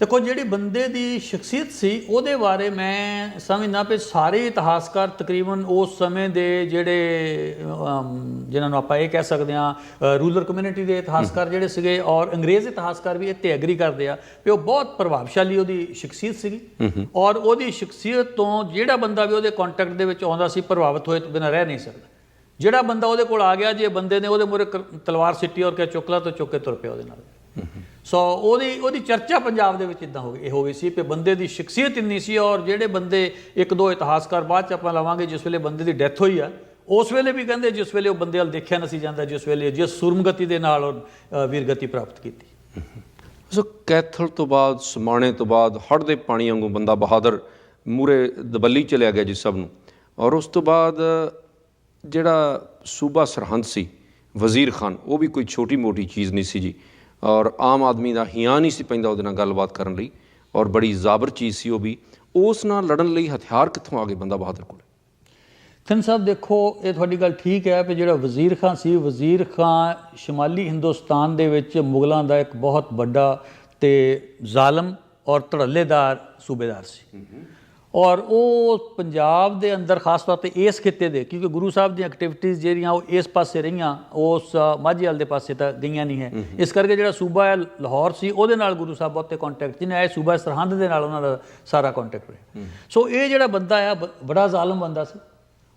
ਦੇਖੋ ਜਿਹੜੀ ਬੰਦੇ ਦੀ ਸ਼ਖਸੀਅਤ ਸੀ ਉਹਦੇ ਬਾਰੇ ਮੈਂ ਸਮਝਦਾ ਵੀ ਸਾਰੇ ਇਤਿਹਾਸਕਾਰ ਤਕਰੀਬਨ ਉਸ ਸਮੇਂ ਦੇ ਜਿਹੜੇ ਜਿਨ੍ਹਾਂ ਨੂੰ ਆਪਾਂ ਇਹ ਕਹਿ ਸਕਦੇ ਹਾਂ ਰੂਲਰ ਕਮਿਊਨਿਟੀ ਦੇ ਇਤਿਹਾਸਕਾਰ ਜਿਹੜੇ ਸੀਗੇ ਔਰ ਅੰਗਰੇਜ਼ ਇਤਿਹਾਸਕਾਰ ਵੀ ਇਹ ਤੇ ਐਗਰੀ ਕਰਦੇ ਆ ਵੀ ਉਹ ਬਹੁਤ ਪ੍ਰਭਾਵਸ਼ਾਲੀ ਉਹਦੀ ਸ਼ਖਸੀਅਤ ਸੀਗੀ ਔਰ ਉਹਦੀ ਸ਼ਖਸੀਅਤ ਤੋਂ ਜਿਹੜਾ ਬੰਦਾ ਵੀ ਉਹਦੇ ਕੰਟੈਕਟ ਦੇ ਵਿੱਚ ਆਉਂਦਾ ਸੀ ਪ੍ਰਭਾਵਿਤ ਹੋਏ ਤੋਂ ਬਿਨਾਂ ਰਹਿ ਨਹੀਂ ਸਕਦਾ। ਜਿਹੜਾ ਬੰਦਾ ਉਹਦੇ ਕੋਲ ਆ ਗਿਆ ਜੇ ਬੰਦੇ ਨੇ ਉਹਦੇ ਮੂਹਰੇ ਕ- ਤਲਵਾਰ ਸਿੱਟੀ ਔਰ ਕਿਹਾ ਚੁੱਕ ਲਾ ਤਾਂ ਚੁੱਕ ਕੇ ਤੁਰ ਪਿਆ ਉਹਦੇ ਨਾਲ। ਸੋ ਉਹਦੀ ਉਹਦੀ ਚਰਚਾ ਪੰਜਾਬ ਦੇ ਵਿੱਚ ਇਦਾਂ ਹੋ ਗਈ, ਇਹ ਹੋ ਗਈ ਸੀ ਕਿ ਬੰਦੇ ਦੀ ਸ਼ਖਸੀਅਤ ਇੰਨੀ ਸੀ ਔਰ ਜਿਹੜੇ ਬੰਦੇ ਇੱਕ ਦੋ ਇਤਿਹਾਸਕਾਰ ਬਾਅਦ ਚ ਆਪਾਂ ਲਵਾਂਗੇ, ਜਿਸ ਵੇਲੇ ਬੰਦੇ ਦੀ ਡੈਥ ਹੋਈ ਆ, ਉਸ ਵੇਲੇ ਵੀ ਕਹਿੰਦੇ ਜਿਸ ਵੇਲੇ ਉਹ ਬੰਦੇ ਵੱਲ ਦੇਖਿਆ ਨਹੀਂ ਸੀ ਜਾਂਦਾ, ਜਿਸ ਵੇਲੇ ਜਿਸ ਸੁਰਮਗਤੀ ਦੇ ਨਾਲ ਉਹ ਵੀਰਗਤੀ ਪ੍ਰਾਪਤ ਕੀਤੀ। ਸੋ ਕੈਥਲ ਤੋਂ ਬਾਅਦ, ਸਮਾਣੇ ਤੋਂ ਬਾਅਦ, ਹੜ੍ਹ ਦੇ ਪਾਣੀ ਵਾਂਗੂ ਬੰਦਾ ਬਹਾਦਰ ਮੂਰੇ ਦਬੱਲੀ ਚਲਿਆ ਗਿਆ ਜੀ ਸਭ ਨੂੰ। ਔਰ ਉਸ ਤੋਂ ਬਾਅਦ, ਜਿਹੜਾ ਸੂਬਾ ਸਰਹੰਦ ਸੀ, ਵਜ਼ੀਰ ਖਾਨ, ਉਹ ਵੀ ਕੋਈ ਛੋਟੀ ਮੋਟੀ ਚੀਜ਼ ਨਹੀਂ ਸੀ ਜੀ। ਔਰ ਆਮ ਆਦਮੀ ਦਾ ਹਿਆਂ ਨਹੀਂ ਸੀ ਪੈਂਦਾ ਉਹਦੇ ਨਾਲ ਗੱਲਬਾਤ ਕਰਨ ਲਈ ਔਰ ਬੜੀ ਜ਼ਾਬਰ ਚੀਜ਼ ਸੀ ਉਹ ਵੀ। ਉਸ ਨਾਲ ਲੜਨ ਲਈ ਹਥਿਆਰ ਕਿੱਥੋਂ ਆ ਗਏ ਬੰਦਾ ਬਹਾਦਰ ਕੋਲ? ਥਨ ਸਾਹਿਬ ਦੇਖੋ ਇਹ ਤੁਹਾਡੀ ਗੱਲ ਠੀਕ ਹੈ ਕਿ ਜਿਹੜਾ ਵਜ਼ੀਰ ਖਾਨ ਸੀ ਵਜ਼ੀਰ ਖਾਨ ਸ਼ਮਾਲੀ ਹਿੰਦੁਸਤਾਨ ਦੇ ਵਿੱਚ ਮੁਗਲਾਂ ਦਾ ਇੱਕ ਬਹੁਤ ਵੱਡਾ ਤੇ ਜ਼ਾਲਮ ਔਰ ਧੜੱਲੇਦਾਰ ਸੂਬੇਦਾਰ ਸੀ। ਔਰ ਉਹ ਪੰਜਾਬ ਦੇ ਅੰਦਰ ਖਾਸ ਤੌਰ ਤੇ ਇਸ ਖਿੱਤੇ ਦੇ ਕਿਉਂਕਿ ਗੁਰੂ ਸਾਹਿਬ ਦੀਆਂ ਐਕਟੀਵਿਟੀਜ਼ ਜਿਹੜੀਆਂ ਉਹ ਇਸ ਪਾਸੇ ਰਹੀਆਂ ਉਸ ਮਾਝੇ ਵਾਲ ਦੇ ਪਾਸੇ ਤਾਂ ਗਈਆਂ ਨਹੀਂ ਹੈ। ਇਸ ਕਰਕੇ ਜਿਹੜਾ ਸੂਬਾ ਹੈ ਲਾਹੌਰ ਸੀ ਉਹਦੇ ਨਾਲ ਗੁਰੂ ਸਾਹਿਬ ਬਹੁਤੇ ਕੰਟੈਕਟ ਜਿਹਨੇ ਇਹ ਸੂਬਾ ਸਰਹੰਦ ਦੇ ਨਾਲ ਉਹਨਾਂ ਦਾ ਸਾਰਾ ਕੰਟੈਕਟ ਰਿਹਾ। ਸੋ ਇਹ ਜਿਹੜਾ ਬੰਦਾ ਆ ਬੜਾ ਜ਼ਾਲਮ ਬੰਦਾ ਸੀ।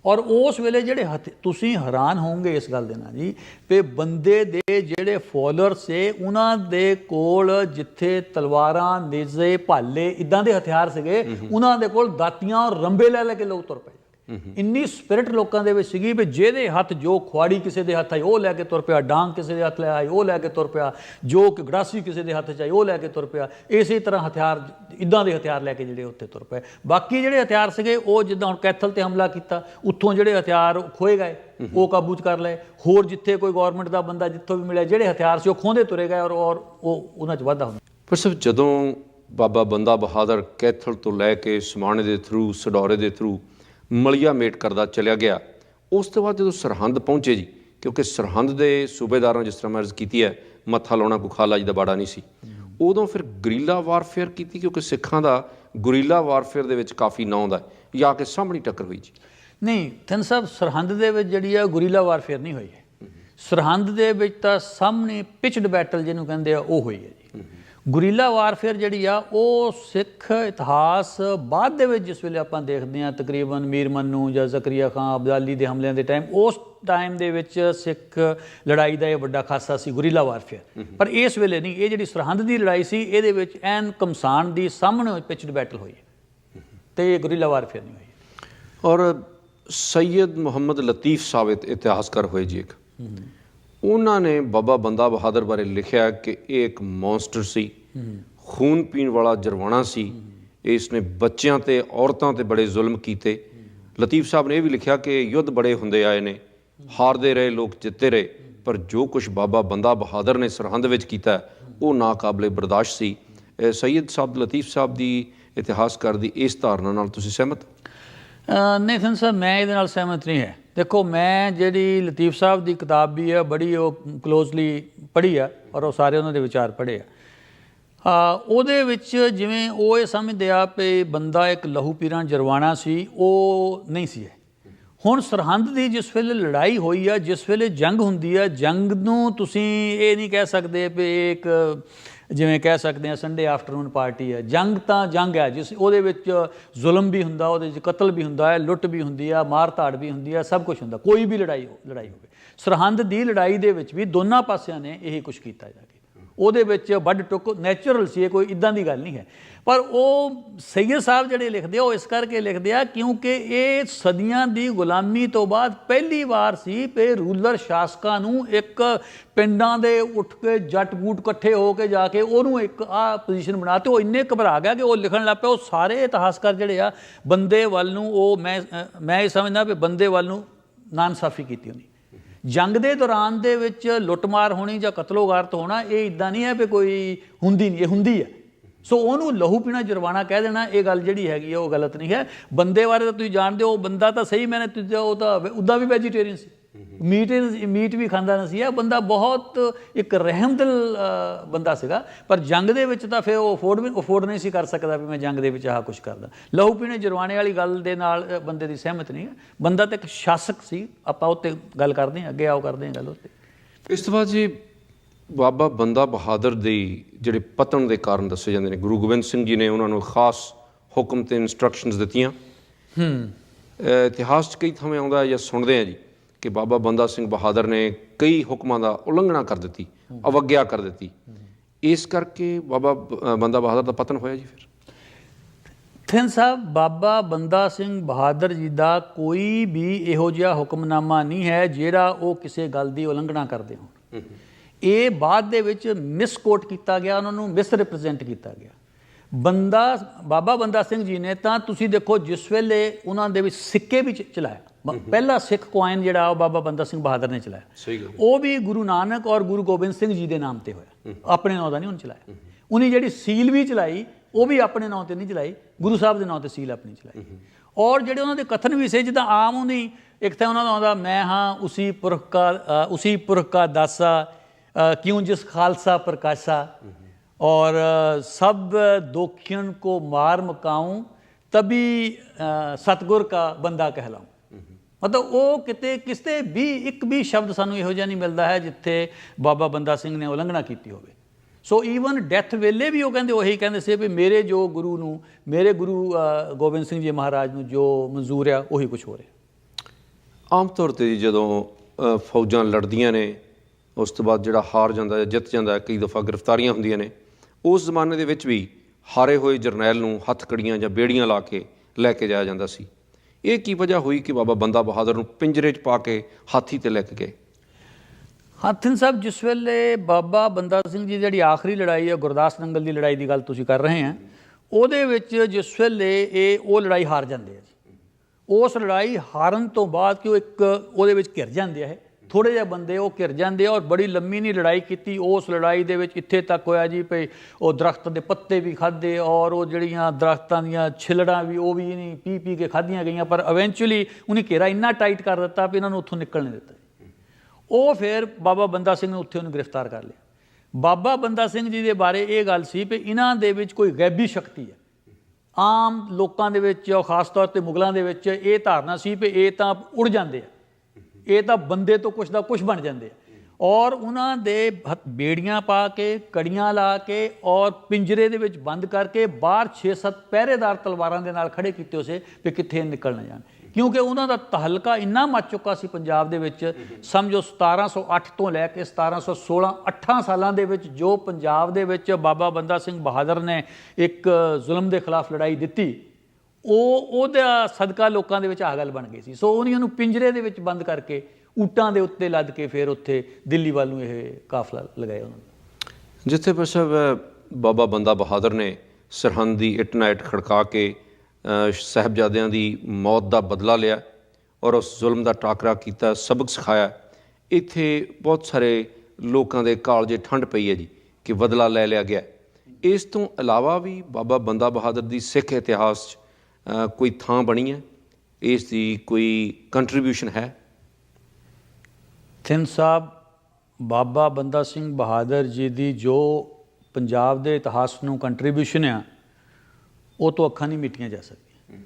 ਔਰ ਉਸ ਵੇਲੇ ਜਿਹੜੇ ਹਥ- ਤੁਸੀਂ ਹੈਰਾਨ ਹੋਵੋਗੇ ਇਸ ਗੱਲ ਦੇ ਨਾਲ ਜੀ ਕਿ ਬੰਦੇ ਦੇ ਜਿਹੜੇ ਫੋਲੋਅਰ ਸੇ ਉਹਨਾਂ ਦੇ ਕੋਲ ਜਿੱਥੇ ਤਲਵਾਰਾਂ ਨੇਜ਼ੇ ਭਾਲੇ ਇਦਾਂ ਦੇ ਹਥਿਆਰ ਸੀਗੇ ਉਹਨਾਂ ਦੇ ਕੋਲ ਦਾਤੀਆਂ ਔਰ ਰੰਬੇ ਲੈ ਲੈ ਕੇ ਲੋਕ ਤੁਰ ਪਏ। ਇੰਨੀ ਸਪਿਰਿਟ ਲੋਕਾਂ ਦੇ ਵਿੱਚ ਸੀਗੀ ਵੀ ਜਿਹਦੇ ਹੱਥ ਜੋ ਖੁਆੜੀ ਕਿਸੇ ਦੇ ਹੱਥ ਆਈ, ਉਹ ਲੈ ਕੇ ਤੁਰ ਪਿਆ, ਡਾਂਗ ਕਿਸੇ ਦੇ ਹੱਥ ਲੈ ਆਈ, ਉਹ ਲੈ ਕੇ ਤੁਰ ਪਿਆ, ਜੋ ਕਿ ਗੜਾਸੀ ਕਿਸੇ ਦੇ ਹੱਥ ਚ ਆਈ, ਉਹ ਲੈ ਕੇ ਤੁਰ ਪਿਆ। ਇਸੇ ਤਰ੍ਹਾਂ ਹਥਿਆਰ, ਇਦਾਂ ਦੇ ਹਥਿਆਰ ਲੈ ਕੇ ਜਿਹੜੇ ਉੱਥੇ ਤੁਰ ਪਏ। ਬਾਕੀ ਜਿਹੜੇ ਹਥਿਆਰ ਸੀਗੇ, ਉਹ ਜਿੱਦਾਂ ਹੁਣ ਕੈਥਲ ਤੇ ਹਮਲਾ ਕੀਤਾ, ਉੱਥੋਂ ਜਿਹੜੇ ਹਥਿਆਰ ਉਹ ਖੋਏ ਗਏ, ਉਹ ਕਾਬੂ ਚ ਕਰ ਲਏ। ਹੋਰ ਜਿੱਥੇ ਕੋਈ ਗਵਰਨਮੈਂਟ ਦਾ ਬੰਦਾ ਜਿੱਥੋਂ ਵੀ ਮਿਲਿਆ, ਜਿਹੜੇ ਹਥਿਆਰ ਸੀ ਉਹ ਖੋਹਦੇ ਤੁਰੇ ਗਏ ਔਰ ਔਰ ਉਹ ਉਹਨਾਂ ਚ ਵਾਧਾ ਹੁੰਦਾ। ਪਰ ਸਿਰਫ ਜਦੋਂ ਬਾਬਾ ਬੰਦਾ ਬਹਾਦਰ ਕੈਥਲ ਤੋਂ ਲੈ ਕੇ ਸਮਾਣੇ ਦੇ ਥਰੂ ਸਡੌਰੇ ਦੇ ਥਰੂ ਮਲੀਆ ਮੇਟ ਕਰਦਾ ਚਲਿਆ ਗਿਆ। ਉਸ ਤੋਂ ਬਾਅਦ ਜਦੋਂ ਸਰਹੰਦ ਪਹੁੰਚੇ ਜੀ, ਕਿਉਂਕਿ ਸਰਹੰਦ ਦੇ ਸੂਬੇਦਾਰਾਂ ਜਿਸ ਤਰ੍ਹਾਂ ਮੈਂ ਅਰਜ਼ ਕੀਤੀ ਹੈ, ਮੱਥਾ ਲਾਉਣਾ ਕੋਈ ਖਾਲਾ ਜੀ ਦਾ ਬਾੜਾ ਨਹੀਂ ਸੀ। ਉਦੋਂ ਫਿਰ ਗਰੀਲਾ ਵਾਰਫੇਅਰ ਕੀਤੀ, ਕਿਉਂਕਿ ਸਿੱਖਾਂ ਦਾ ਗੁਰੀਲਾ ਵਾਰਫੇਅਰ ਦੇ ਵਿੱਚ ਕਾਫੀ ਨਾਂ ਆਉਂਦਾ ਹੈ। ਜਾਂ ਕਿ ਸਾਹਮਣੀ ਟੱਕਰ ਹੋਈ ਜੀ। ਨਹੀਂ, ਥਨ ਸਾਹਿਬ, ਸਰਹੰਦ ਦੇ ਵਿੱਚ ਜਿਹੜੀ ਆ ਗੁਰੀਲਾ ਵਾਰਫੇਅਰ ਨਹੀਂ ਹੋਈ ਹੈ। ਸਰਹੰਦ ਦੇ ਵਿੱਚ ਤਾਂ ਸਾਹਮਣੇ ਪਿਚਡ ਬੈਟਲ ਜਿਹਨੂੰ ਕਹਿੰਦੇ ਆ, ਉਹ ਹੋਈ ਹੈ ਜੀ। ਗੁਰੀਲਾ ਵਾਰਫੇਅਰ ਜਿਹੜੀ ਆ ਉਹ ਸਿੱਖ ਇਤਿਹਾਸ ਬਾਅਦ ਦੇ ਵਿੱਚ ਜਿਸ ਵੇਲੇ ਆਪਾਂ ਦੇਖਦੇ ਆ ਤਕਰੀਬਨ ਮੀਰ ਮੰਨੂ ਜਾਂ ਜ਼ਕਰੀਆ ਖਾਨ ਅਬਦਾਲੀ ਦੇ ਹਮਲਿਆਂ ਦੇ ਟਾਈਮ ਉਸ ਟਾਈਮ ਦੇ ਵਿੱਚ ਸਿੱਖ ਲੜਾਈ ਦਾ ਇਹ ਵੱਡਾ ਖਾਸਾ ਸੀ ਗੁਰੀਲਾ ਵਾਰਫੇਅਰ। ਪਰ ਇਸ ਵੇਲੇ ਨਹੀਂ ਇਹ ਜਿਹੜੀ ਸਰਹੰਦ ਦੀ ਲੜਾਈ ਸੀ ਇਹਦੇ ਵਿੱਚ ਐਨ ਕਮਸਾਨ ਦੀ ਸਾਹਮਣੇ ਪਿਚਡ ਬੈਟਲ ਹੋਈ ਤੇ ਇਹ ਗੁਰੀਲਾ ਵਾਰਫੇਅਰ ਨਹੀਂ ਹੋਈ ਔਰ ਸੈਯਦ ਮੁਹੰਮਦ ਲਤੀਫ ਸਾਹਿਬ ਇਤ- ਇਤਿਹਾਸਕਾਰ ਹੋਏ ਜੀ ਇੱਕ। ਉਹਨਾਂ ਨੇ ਬਾਬਾ ਬੰਦਾ ਬਹਾਦਰ ਬਾਰੇ ਲਿਖਿਆ ਕਿ ਇਹ ਇੱਕ ਮੌਨਸਟਰ ਸੀ। ਖੂਨ ਪੀਣ ਵਾਲਾ ਜਰਵਾਣਾ ਸੀ। ਇਸ ਨੇ ਬੱਚਿਆਂ ਤੇ, ਔਰਤਾਂ ਤੇ ਬੜੇ ਜ਼ੁਲਮ ਕੀਤੇ। ਲਤੀਫ ਸਾਹਿਬ ਨੇ ਇਹ ਵੀ ਲਿਖਿਆ ਕਿ ਯੁੱਧ ਬੜੇ ਹੁੰਦੇ ਆਏ ਨੇ। ਹਾਰਦੇ ਰਹੇ, ਲੋਕ ਜਿੱਤੇ ਰਹੇ। ਪਰ ਜੋ ਕੁਝ ਬਾਬਾ ਬੰਦਾ ਬਹਾਦਰ ਨੇ ਸਰਹੰਦ ਵਿੱਚ ਕੀਤਾ, ਉਹ ਨਾਕਾਬਲੇ ਬਰਦਾਸ਼ਤ ਸੀ। ਇਹ ਸੈਯਦ ਸਾਹਿਬ ਲਤੀਫ ਸਾਹਿਬ ਦੀ ਇਤਿਹਾਸਕਾਰ ਦੀ ਇਸ ਧਾਰਨਾ ਨਾਲ ਤੁਸੀਂ ਸਹਿਮਤ? ਹੋ? ਸਾਹਿਬ ਮੈਂ ਇਹਦੇ ਨਾਲ ਸਹਿਮਤ ਨਹੀਂ ਹੈ। ਦੇਖੋ, ਮੈਂ ਜਿਹੜੀ ਲਤੀਫ ਸਾਹਿਬ ਦੀ ਕਿਤਾਬ ਵੀ ਹੈ ਬੜੀ ਉਹ ਕਲੋਜ਼ਲੀ ਪੜ੍ਹੀ ਆ ਔਰ ਉਹ ਸਾਰੇ ਉਹਨਾਂ ਦੇ ਵਿਚਾਰ ਪੜ੍ਹੇ ਆ। ਉਹਦੇ ਵਿੱਚ ਜਿਵੇਂ ਉਹ ਇਹ ਸਮਝਦੇ ਆ ਕਿ ਬੰਦਾ ਇੱਕ ਲਹੂ ਪੀਰਾਂ ਜਰਵਾਣਾ ਸੀ, ਉਹ ਨਹੀਂ ਸੀ ਹੁਣ ਸਰਹੰਦ ਦੀ ਜਿਸ ਵੇਲੇ ਲੜਾਈ ਹੋਈ ਆ, ਜਿਸ ਵੇਲੇ ਜੰਗ ਹੁੰਦੀ ਆ, ਜੰਗ ਨੂੰ ਤੁਸੀਂ ਇਹ ਨਹੀਂ ਕਹਿ ਸਕਦੇ ਵੀ ਇੱਕ ਜਿਵੇਂ ਕਹਿ ਸਕਦੇ ਆ ਸੰਡੇ ਆਫਟਰਨੂਨ ਪਾਰਟੀ ਹੈ ਜੰਗ ਤਾਂ ਜੰਗ ਹੈ ਜਿਸ ਉਹਦੇ ਵਿੱਚ ਜ਼ੁਲਮ ਵੀ ਹੁੰਦਾ, ਉਹਦੇ ਵਿੱਚ ਕਤਲ ਵੀ ਹੁੰਦਾ ਹੈ ਲੁੱਟ ਵੀ ਹੁੰਦੀ ਆ ਮਾਰ ਧਾੜ ਵੀ ਹੁੰਦੀ ਆ, ਸਭ ਕੁਝ ਹੁੰਦਾ, ਕੋਈ ਵੀ ਲੜਾਈ ਹੋ, ਲੜਾਈ ਹੋਵੇ। ਸਰਹੰਦ ਦੀ ਲੜਾਈ ਦੇ ਵਿੱਚ ਵੀ ਦੋਨਾਂ ਪਾਸਿਆਂ ਨੇ ਇਹੀ ਕੁਝ ਕੀਤਾ ਜਾ ਕੇ। ਉਹਦੇ ਵਿੱਚ ਵੱਡ ਟੁੱਕ ਨੈਚੁਰਲ ਸੀ, ਇਹ ਕੋਈ ਇਦਾਂ ਦੀ ਗੱਲ ਨਹੀਂ ਹੈ। ਪਰ ਉਹ ਸੈਯਦ ਸਾਹਿਬ ਜਿਹੜੇ ਲਿਖਦੇ ਆ, ਉਹ ਇਸ ਕਰਕੇ ਲਿਖਦੇ ਆ ਕਿਉਂਕਿ ਇਹ ਸਦੀਆਂ ਦੀ ਗੁਲਾਮੀ ਤੋਂ ਬਾਅਦ ਪਹਿਲੀ ਵਾਰ ਸੀ ਕਿ ਰੂਲਰ ਸ਼ਾਸਕਾਂ ਨੂੰ ਇੱਕ ਪਿੰਡਾਂ ਦੇ ਉੱਠ ਕੇ ਜੱਟ ਬੂਟ ਇਕੱਠੇ ਹੋ ਕੇ ਜਾ ਕੇ ਉਹਨੂੰ ਇੱਕ ਆ ਪੋਜੀਸ਼ਨ ਬਣਾ ਤੇ ਉਹ ਇੰਨੇ ਘਬਰਾ ਗਿਆ ਕਿ ਉਹ ਲਿਖਣ ਲੱਗ ਪਿਆ। ਉਹ ਸਾਰੇ ਇਤਿਹਾਸਕਾਰ ਜਿਹੜੇ ਆ, ਬੰਦੇ ਵੱਲ ਨੂੰ ਉਹ ਮੈਂ ਮੈਂ ਇਹ ਸਮਝਦਾ ਵੀ ਬੰਦੇ ਵੱਲ ਨੂੰ ਨਾਨਸਾਫੀ ਕੀਤੀ ਉਹਨੇ ਜੰਗ ਦੇ ਦੌਰਾਨ ਦੇ ਵਿੱਚ ਲੁੱਟਮਾਰ ਹੋਣੀ ਜਾਂ ਕਤਲੋਗਾਰਤ ਹੋਣਾ, ਇਹ ਇਦਾਂ ਨਹੀਂ ਹੈ ਵੀ ਕੋਈ ਹੁੰਦੀ ਨਹੀਂ, ਇਹ ਹੁੰਦੀ ਹੈ। ਸੋ ਉਹਨੂੰ ਲਹੂ ਪੀਣਾ, ਜੁਰਮਾਨਾ ਕਹਿ ਦੇਣਾ, ਇਹ ਗੱਲ ਜਿਹੜੀ ਹੈਗੀ ਆ, ਉਹ ਗਲਤ ਨਹੀਂ ਹੈ। ਬੰਦੇ ਬਾਰੇ ਤਾਂ ਤੁਸੀਂ ਜਾਣਦੇ ਹੋ, ਉਹ ਬੰਦਾ ਤਾਂ ਸਹੀ, ਮੈਨੇ ਤੁਸੀਂ ਉਹ ਤਾਂ ਉਦਾਂ ਵੀ ਵੈਜੀਟੇਰੀਅਨ ਸੀ। ਮੀਟ ਮੀਟ ਵੀ ਖਾਂਦਾ ਨਹੀਂ ਸੀ। ਇਹ ਬੰਦਾ ਬਹੁਤ ਇੱਕ ਰਹਿਮਦਿਲ ਬੰਦਾ ਸੀਗਾ। ਪਰ ਜੰਗ ਦੇ ਵਿੱਚ ਤਾਂ ਫਿਰ ਉਹ ਅਫੋਰਡ ਵੀ ਅਫੋਰਡ ਨਹੀਂ ਸੀ ਕਰ ਸਕਦਾ ਵੀ ਮੈਂ ਜੰਗ ਦੇ ਵਿੱਚ ਆਹ ਕੁਝ ਕਰਦਾ। ਲਹੂ ਪੀਣੇ ਜੁਰਮਾਨੇ ਵਾਲੀ ਗੱਲ ਦੇ ਨਾਲ ਬੰਦੇ ਦੀ ਸਹਿਮਤ ਨਹੀਂ। ਬੰਦਾ ਤਾਂ ਇੱਕ ਸ਼ਾਸਕ ਸੀ। ਆਪਾਂ ਉੱਤੇ ਗੱਲ ਕਰਦੇ ਹਾਂ ਅੱਗੇ ਆਓ ਕਰਦੇ ਹਾਂ ਗੱਲ ਉੱਤੇ। ਇਸ ਤੋਂ ਬਾਅਦ ਜੀ ਬਾਬਾ ਬੰਦਾ ਬਹਾਦਰ ਦੇ ਜਿਹੜੇ ਪਤਨ ਦੇ ਕਾਰਨ ਦੱਸੇ ਜਾਂਦੇ ਨੇ ਗੁਰੂ ਗੋਬਿੰਦ ਸਿੰਘ ਜੀ ਨੇ ਉਹਨਾਂ ਨੂੰ ਖਾਸ ਹੁਕਮ ਤੇ ਇਨਸਟਰਕਸ਼ਨਸ ਦਿੱਤੀਆਂ। ਹੂੰ। ਇਤਿਹਾਸ 'ਚ ਕਈ ਥਾਵੇਂ ਆਉਂਦਾ ਜਾਂ ਸੁਣਦੇ ਆ ਜੀ। ਕਿ ਬਾਬਾ ਬੰਦਾ ਸਿੰਘ ਬਹਾਦਰ ਨੇ ਕਈ ਹੁਕਮਾਂ ਦਾ ਉਲੰਘਣਾ ਕਰ ਦਿੱਤੀ ਅਵਗਿਆ ਕਰ ਦਿੱਤੀ। ਇਸ ਕਰਕੇ ਬਾਬਾ ਬੰਦਾ ਬਹਾਦਰ ਦਾ ਪਤਨ ਹੋਇਆ ਜੀ ਫਿਰ। ਥਿੰਨ ਸਾਹਿਬ ਬਾਬਾ ਬੰਦਾ ਸਿੰਘ ਬਹਾਦਰ ਜੀ ਦਾ ਕੋਈ ਵੀ ਇਹੋ ਜਿਹਾ ਹੁਕਮਨਾਮਾ ਨਹੀਂ ਹੈ ਜਿਹੜਾ ਉਹ ਕਿਸੇ ਗੱਲ ਦੀ ਉਲੰਘਣਾ ਕਰਦੇ ਹੋਣ। ਇਹ ਬਾਅਦ ਦੇ ਵਿੱਚ ਮਿਸਕੋਟ ਕੀਤਾ ਗਿਆ ਉਹਨਾਂ ਨੂੰ ਮਿਸ ਰਿਪਰੈਜ਼ੈਂਟ ਕੀਤਾ ਗਿਆ। ਬੰਦਾ ਬਾਬਾ ਬੰਦਾ ਸਿੰਘ ਜੀ ਨੇ ਤਾਂ ਤੁਸੀਂ ਦੇਖੋ ਜਿਸ ਵੇਲੇ ਉਹਨਾਂ ਦੇ ਵਿੱਚ ਸਿੱਕੇ ਵੀ ਚਲਾਇਆ। ਪਹਿਲਾ ਸਿੱਖ ਕੋਇਨ ਜਿਹੜਾ ਉਹ ਬਾਬਾ ਬੰਦਾ ਸਿੰਘ ਬਹਾਦਰ ਨੇ ਚਲਾਇਆ। ਉਹ ਵੀ ਗੁਰੂ ਨਾਨਕ ਔਰ ਗੁਰੂ ਗੋਬਿੰਦ ਸਿੰਘ ਜੀ ਦੇ ਨਾਮ ਤੇ ਹੋਇਆ। ਆਪਣੇ ਨਾਂ ਦਾ ਨਹੀਂ ਉਹਨੇ ਚਲਾਇਆ। ਉਹਨੇ ਜਿਹੜੀ ਸੀਲ ਵੀ ਚਲਾਈ ਉਹ ਵੀ ਆਪਣੇ ਨਾਂ ਤੇ ਨਹੀਂ ਚਲਾਈ। ਗੁਰੂ ਸਾਹਿਬ ਦੇ ਨਾਂ ਤੇ ਸੀਲ ਆਪਣੀ ਚਲਾਈ। ਔਰ ਜਿਹੜੇ ਉਹਨਾਂ ਦੇ ਕਥਨ ਵੀ ਸੇ ਜਿੱਦਾਂ ਆਮ ਉਹ ਨਹੀਂ ਇੱਕ ਤਾਂ ਉਹਨਾਂ ਦਾ ਆਉਂਦਾ ਮੈਂ ਹਾਂ ਉਸੀ ਪੁਰਖ ਕਾ ਉਸੀ ਪੁਰਖ ਕਾ ਦਾਸਾ ਕਿਉਂ ਜਿਸ ਖਾਲਸਾ ਪ੍ਰਕਾਸ਼ਾ? ਔਰ ਸਭ ਦੋਖਿਣ ਕੋ ਮਾਰ ਮਕਾਉ ਤਬੀ ਸਤਗੁਰ ਕਾ ਬੰਦਾ ਕਹਿਲਾਉ। ਮਤਲਬ ਉਹ ਕਿਤੇ ਕਿਸੇ ਵੀ, ਇੱਕ ਵੀ ਸ਼ਬਦ ਸਾਨੂੰ ਇਹੋ ਜਿਹਾ ਨਹੀਂ ਮਿਲਦਾ ਹੈ ਜਿੱਥੇ ਬਾਬਾ ਬੰਦਾ ਸਿੰਘ ਨੇ ਉਲੰਘਣਾ ਕੀਤੀ ਹੋਵੇ। ਸੋ ਈਵਨ ਡੈਥ ਵੇਲੇ ਵੀ ਉਹ ਕਹਿੰਦੇ, ਉਹੀ ਕਹਿੰਦੇ ਸੀ ਵੀ ਮੇਰੇ ਜੋ ਗੁਰੂ ਨੂੰ, ਮੇਰੇ ਗੁਰੂ ਗੋਬਿੰਦ ਸਿੰਘ ਜੀ ਮਹਾਰਾਜ ਨੂੰ ਜੋ ਮਨਜ਼ੂਰ ਆ, ਉਹੀ ਕੁਝ ਹੋ ਰਿਹਾ। ਆਮ ਤੌਰ ਤੇ ਜਦੋਂ ਫੌਜਾਂ ਲੜਦੀਆਂ ਨੇ, ਉਸ ਤੋਂ ਬਾਅਦ ਜਿਹੜਾ ਹਾਰ ਜਾਂਦਾ ਹੈ ਜਿੱਤ ਜਾਂਦਾ ਹੈ ਕਈ ਦਫਾ ਗ੍ਰਿਫਤਾਰੀਆਂ ਹੁੰਦੀਆਂ ਨੇ, ਉਸ ਜ਼ਮਾਨੇ ਦੇ ਵਿੱਚ ਵੀ ਹਾਰੇ ਹੋਏ ਜਰਨੈਲ ਨੂੰ ਹੱਥਕੜੀਆਂ ਜਾਂ ਬੇੜੀਆਂ ਲਾ ਕੇ ਲੈ ਕੇ ਜਾਇਆ ਜਾਂਦਾ ਸੀ। ਇਹ ਕੀ ਵਜ੍ਹਾ ਹੋਈ ਕਿ ਬਾਬਾ ਬੰਦਾ ਬਹਾਦਰ ਨੂੰ ਪਿੰਜਰੇ 'ਚ ਪਾ ਕੇ ਹਾਥੀ ਤੇ ਲੈ ਕੇ ਗਏ? ਹਾਥਨ ਸਾਹਿਬ, ਜਿਸ ਵੇਲੇ ਬਾਬਾ ਬੰਦਾ ਸਿੰਘ ਜੀ ਦੀ ਜਿਹੜੀ ਆਖਰੀ ਲੜਾਈ ਹੈ, ਗੁਰਦਾਸ ਨੰਗਲ ਦੀ ਲੜਾਈ ਦੀ ਗੱਲ ਤੁਸੀਂ ਕਰ ਰਹੇ ਆ ਉਹਦੇ ਵਿੱਚ ਜਿਸ ਵੇਲੇ ਇਹ, ਉਹ ਲੜਾਈ ਹਾਰ ਜਾਂਦੇ ਆ ਜੀ। ਉਸ ਲੜਾਈ ਹਾਰਨ ਤੋਂ ਬਾਅਦ ਕਿ ਉਹ ਇੱਕ ਉਹਦੇ ਵਿੱਚ ਘਿਰ ਜਾਂਦੇ ਆ ਇਹ ਥੋੜੇ ਜਿਹੇ ਬੰਦੇ ਉਹ ਘਿਰ ਜਾਂਦੇ ਔਰ ਬੜੀ ਲੰਮੀ ਨਹੀਂ ਲੜਾਈ ਕੀਤੀ। ਉਸ ਲੜਾਈ ਦੇ ਵਿੱਚ ਇੱਥੇ ਤੱਕ ਹੋਇਆ ਜੀ ਭਈ ਉਹ ਦਰਖਤ ਦੇ ਪੱਤੇ ਵੀ ਖਾਦੇ ਔਰ ਉਹ ਜਿਹੜੀਆਂ ਦਰਖਤਾਂ ਦੀਆਂ ਛਿਲੜਾਂ ਵੀ ਉਹ ਵੀ ਨਹੀਂ ਪੀ ਪੀ ਕੇ ਖਾਧੀਆਂ ਗਈਆਂ। ਪਰ ਇਵੈਂਚੁਅਲੀ ਉਹਨੇ ਘੇਰਾ ਇੰਨਾ ਟਾਈਟ ਕਰ ਦਿੱਤਾ ਵੀ ਇਹਨਾਂ ਨੂੰ ਉੱਥੋਂ ਨਿਕਲ ਨਹੀਂ ਦਿੱਤਾ ਉਹ ਫਿਰ ਬਾਬਾ ਬੰਦਾ ਸਿੰਘ ਨੇ ਉੱਥੇ ਉਹਨੂੰ ਗ੍ਰਿਫਤਾਰ ਕਰ ਲਿਆ। ਬਾਬਾ ਬੰਦਾ ਸਿੰਘ ਜੀ ਦੇ ਬਾਰੇ ਇਹ ਗੱਲ ਸੀ ਕਿ ਇਹਨਾਂ ਦੇ ਵਿੱਚ ਕੋਈ ਗੈਬੀ ਸ਼ਕਤੀ ਹੈ। ਆਮ ਲੋਕਾਂ ਦੇ ਵਿੱਚ ਔਰ ਖਾਸ ਤੌਰ ਤੇ ਮੁਗਲਾਂ ਦੇ ਵਿੱਚ ਇਹ ਧਾਰਨਾ ਸੀ ਕਿ ਇਹ ਤਾਂ ਉੜ ਜਾਂਦੇ ਆ। ਇਹ ਤਾਂ ਬੰਦੇ ਤੋਂ ਕੁਛ ਦਾ ਕੁਛ ਬਣ ਜਾਂਦੇ ਔਰ ਉਹਨਾਂ ਦੇ ਬੇੜੀਆਂ ਪਾ ਕੇ, ਕੜੀਆਂ ਲਾ ਕੇ ਔਰ ਪਿੰਜਰੇ ਦੇ ਵਿੱਚ ਬੰਦ ਕਰਕੇ ਬਾਹਰ 6-7 ਪਹਿਰੇਦਾਰ ਤਲਵਾਰਾਂ ਦੇ ਨਾਲ ਖੜੇ ਕੀਤੇ ਉਸੇ ਵੀ ਕਿੱਥੇ ਨਿਕਲ ਨਾ ਜਾਣ। ਕਿਉਂਕਿ ਉਹਨਾਂ ਦਾ ਤਹਲਕਾ ਇੰਨਾ ਮੱਚ ਚੁੱਕਾ ਸੀ ਪੰਜਾਬ ਦੇ ਵਿੱਚ, ਸਮਝੋ 1708 ਤੋਂ ਲੈ ਕੇ 1716 8 ਸਾਲਾਂ ਦੇ ਵਿੱਚ ਜੋ ਪੰਜਾਬ ਦੇ ਵਿੱਚ ਬਾਬਾ ਬੰਦਾ ਸਿੰਘ ਬਹਾਦਰ ਨੇ ਇੱਕ ਜ਼ੁਲਮ ਦੇ ਖਿਲਾਫ ਲੜਾਈ ਦਿੱਤੀ ਉਹ ਉਹਦਾ ਸਦਕਾ ਲੋਕਾਂ ਦੇ ਵਿੱਚ ਆ ਗੱਲ ਬਣ ਗਈ ਸੀ। ਸੋ ਉਹਨੀਆਂ ਉਹਨੂੰ ਪਿੰਜਰੇ ਦੇ ਵਿੱਚ ਬੰਦ ਕਰਕੇ ਊਟਾਂ ਦੇ ਉੱਤੇ ਲੱਦ ਕੇ ਫਿਰ ਉੱਥੇ ਦਿੱਲੀ ਵੱਲ ਨੂੰ ਇਹ ਕਾਫਲਾ ਲਗਾਇਆ ਉਹਨਾਂ ਨੇ। ਜਿੱਥੇ ਪਰ ਬਾਬਾ ਬੰਦਾ ਬਹਾਦਰ ਨੇ ਸਰਹੰਦ ਦੀ ਇੱਟ ਨਾਲ ਇੱਟ ਖੜਕਾ ਕੇ ਅਹ, ਸਾਹਿਬਜ਼ਾਦਿਆਂ ਦੀ ਮੌਤ ਦਾ ਬਦਲਾ ਲਿਆ ਔਰ ਉਸ ਜ਼ੁਲਮ ਦਾ ਟਾਕਰਾ ਕੀਤਾ ਸਬਕ ਸਿਖਾਇਆ। ਇੱਥੇ ਬਹੁਤ ਸਾਰੇ ਲੋਕਾਂ ਦੇ ਕਾਲਜੇ ਠੰਡ ਪਈ ਹੈ ਜੀ ਕਿ ਬਦਲਾ ਲੈ ਲਿਆ ਗਿਆ। ਇਸ ਤੋਂ ਇਲਾਵਾ ਵੀ ਬਾਬਾ ਬੰਦਾ ਬਹਾਦਰ ਦੀ ਸਿੱਖ ਇਤਿਹਾਸ 'ਚ ਕੋਈ ਥਾਂ ਬਣੀ ਹੈ? ਇਸ ਦੀ ਕੋਈ ਕੰਟਰੀਬਿਊਸ਼ਨ ਹੈ? ਥਿੰਨ ਸਾਹਿਬ, ਬਾਬਾ ਬੰਦਾ ਸਿੰਘ ਬਹਾਦਰ ਜੀ ਦੀ ਜੋ ਪੰਜਾਬ ਦੇ ਇਤਿਹਾਸ ਨੂੰ ਕੰਟਰੀਬਿਊਸ਼ਨ ਆ, ਉਹ ਤੋਂ ਅੱਖਾਂ ਨਹੀਂ ਮਿਟੀਆਂ ਜਾ ਸਕਦੀਆਂ।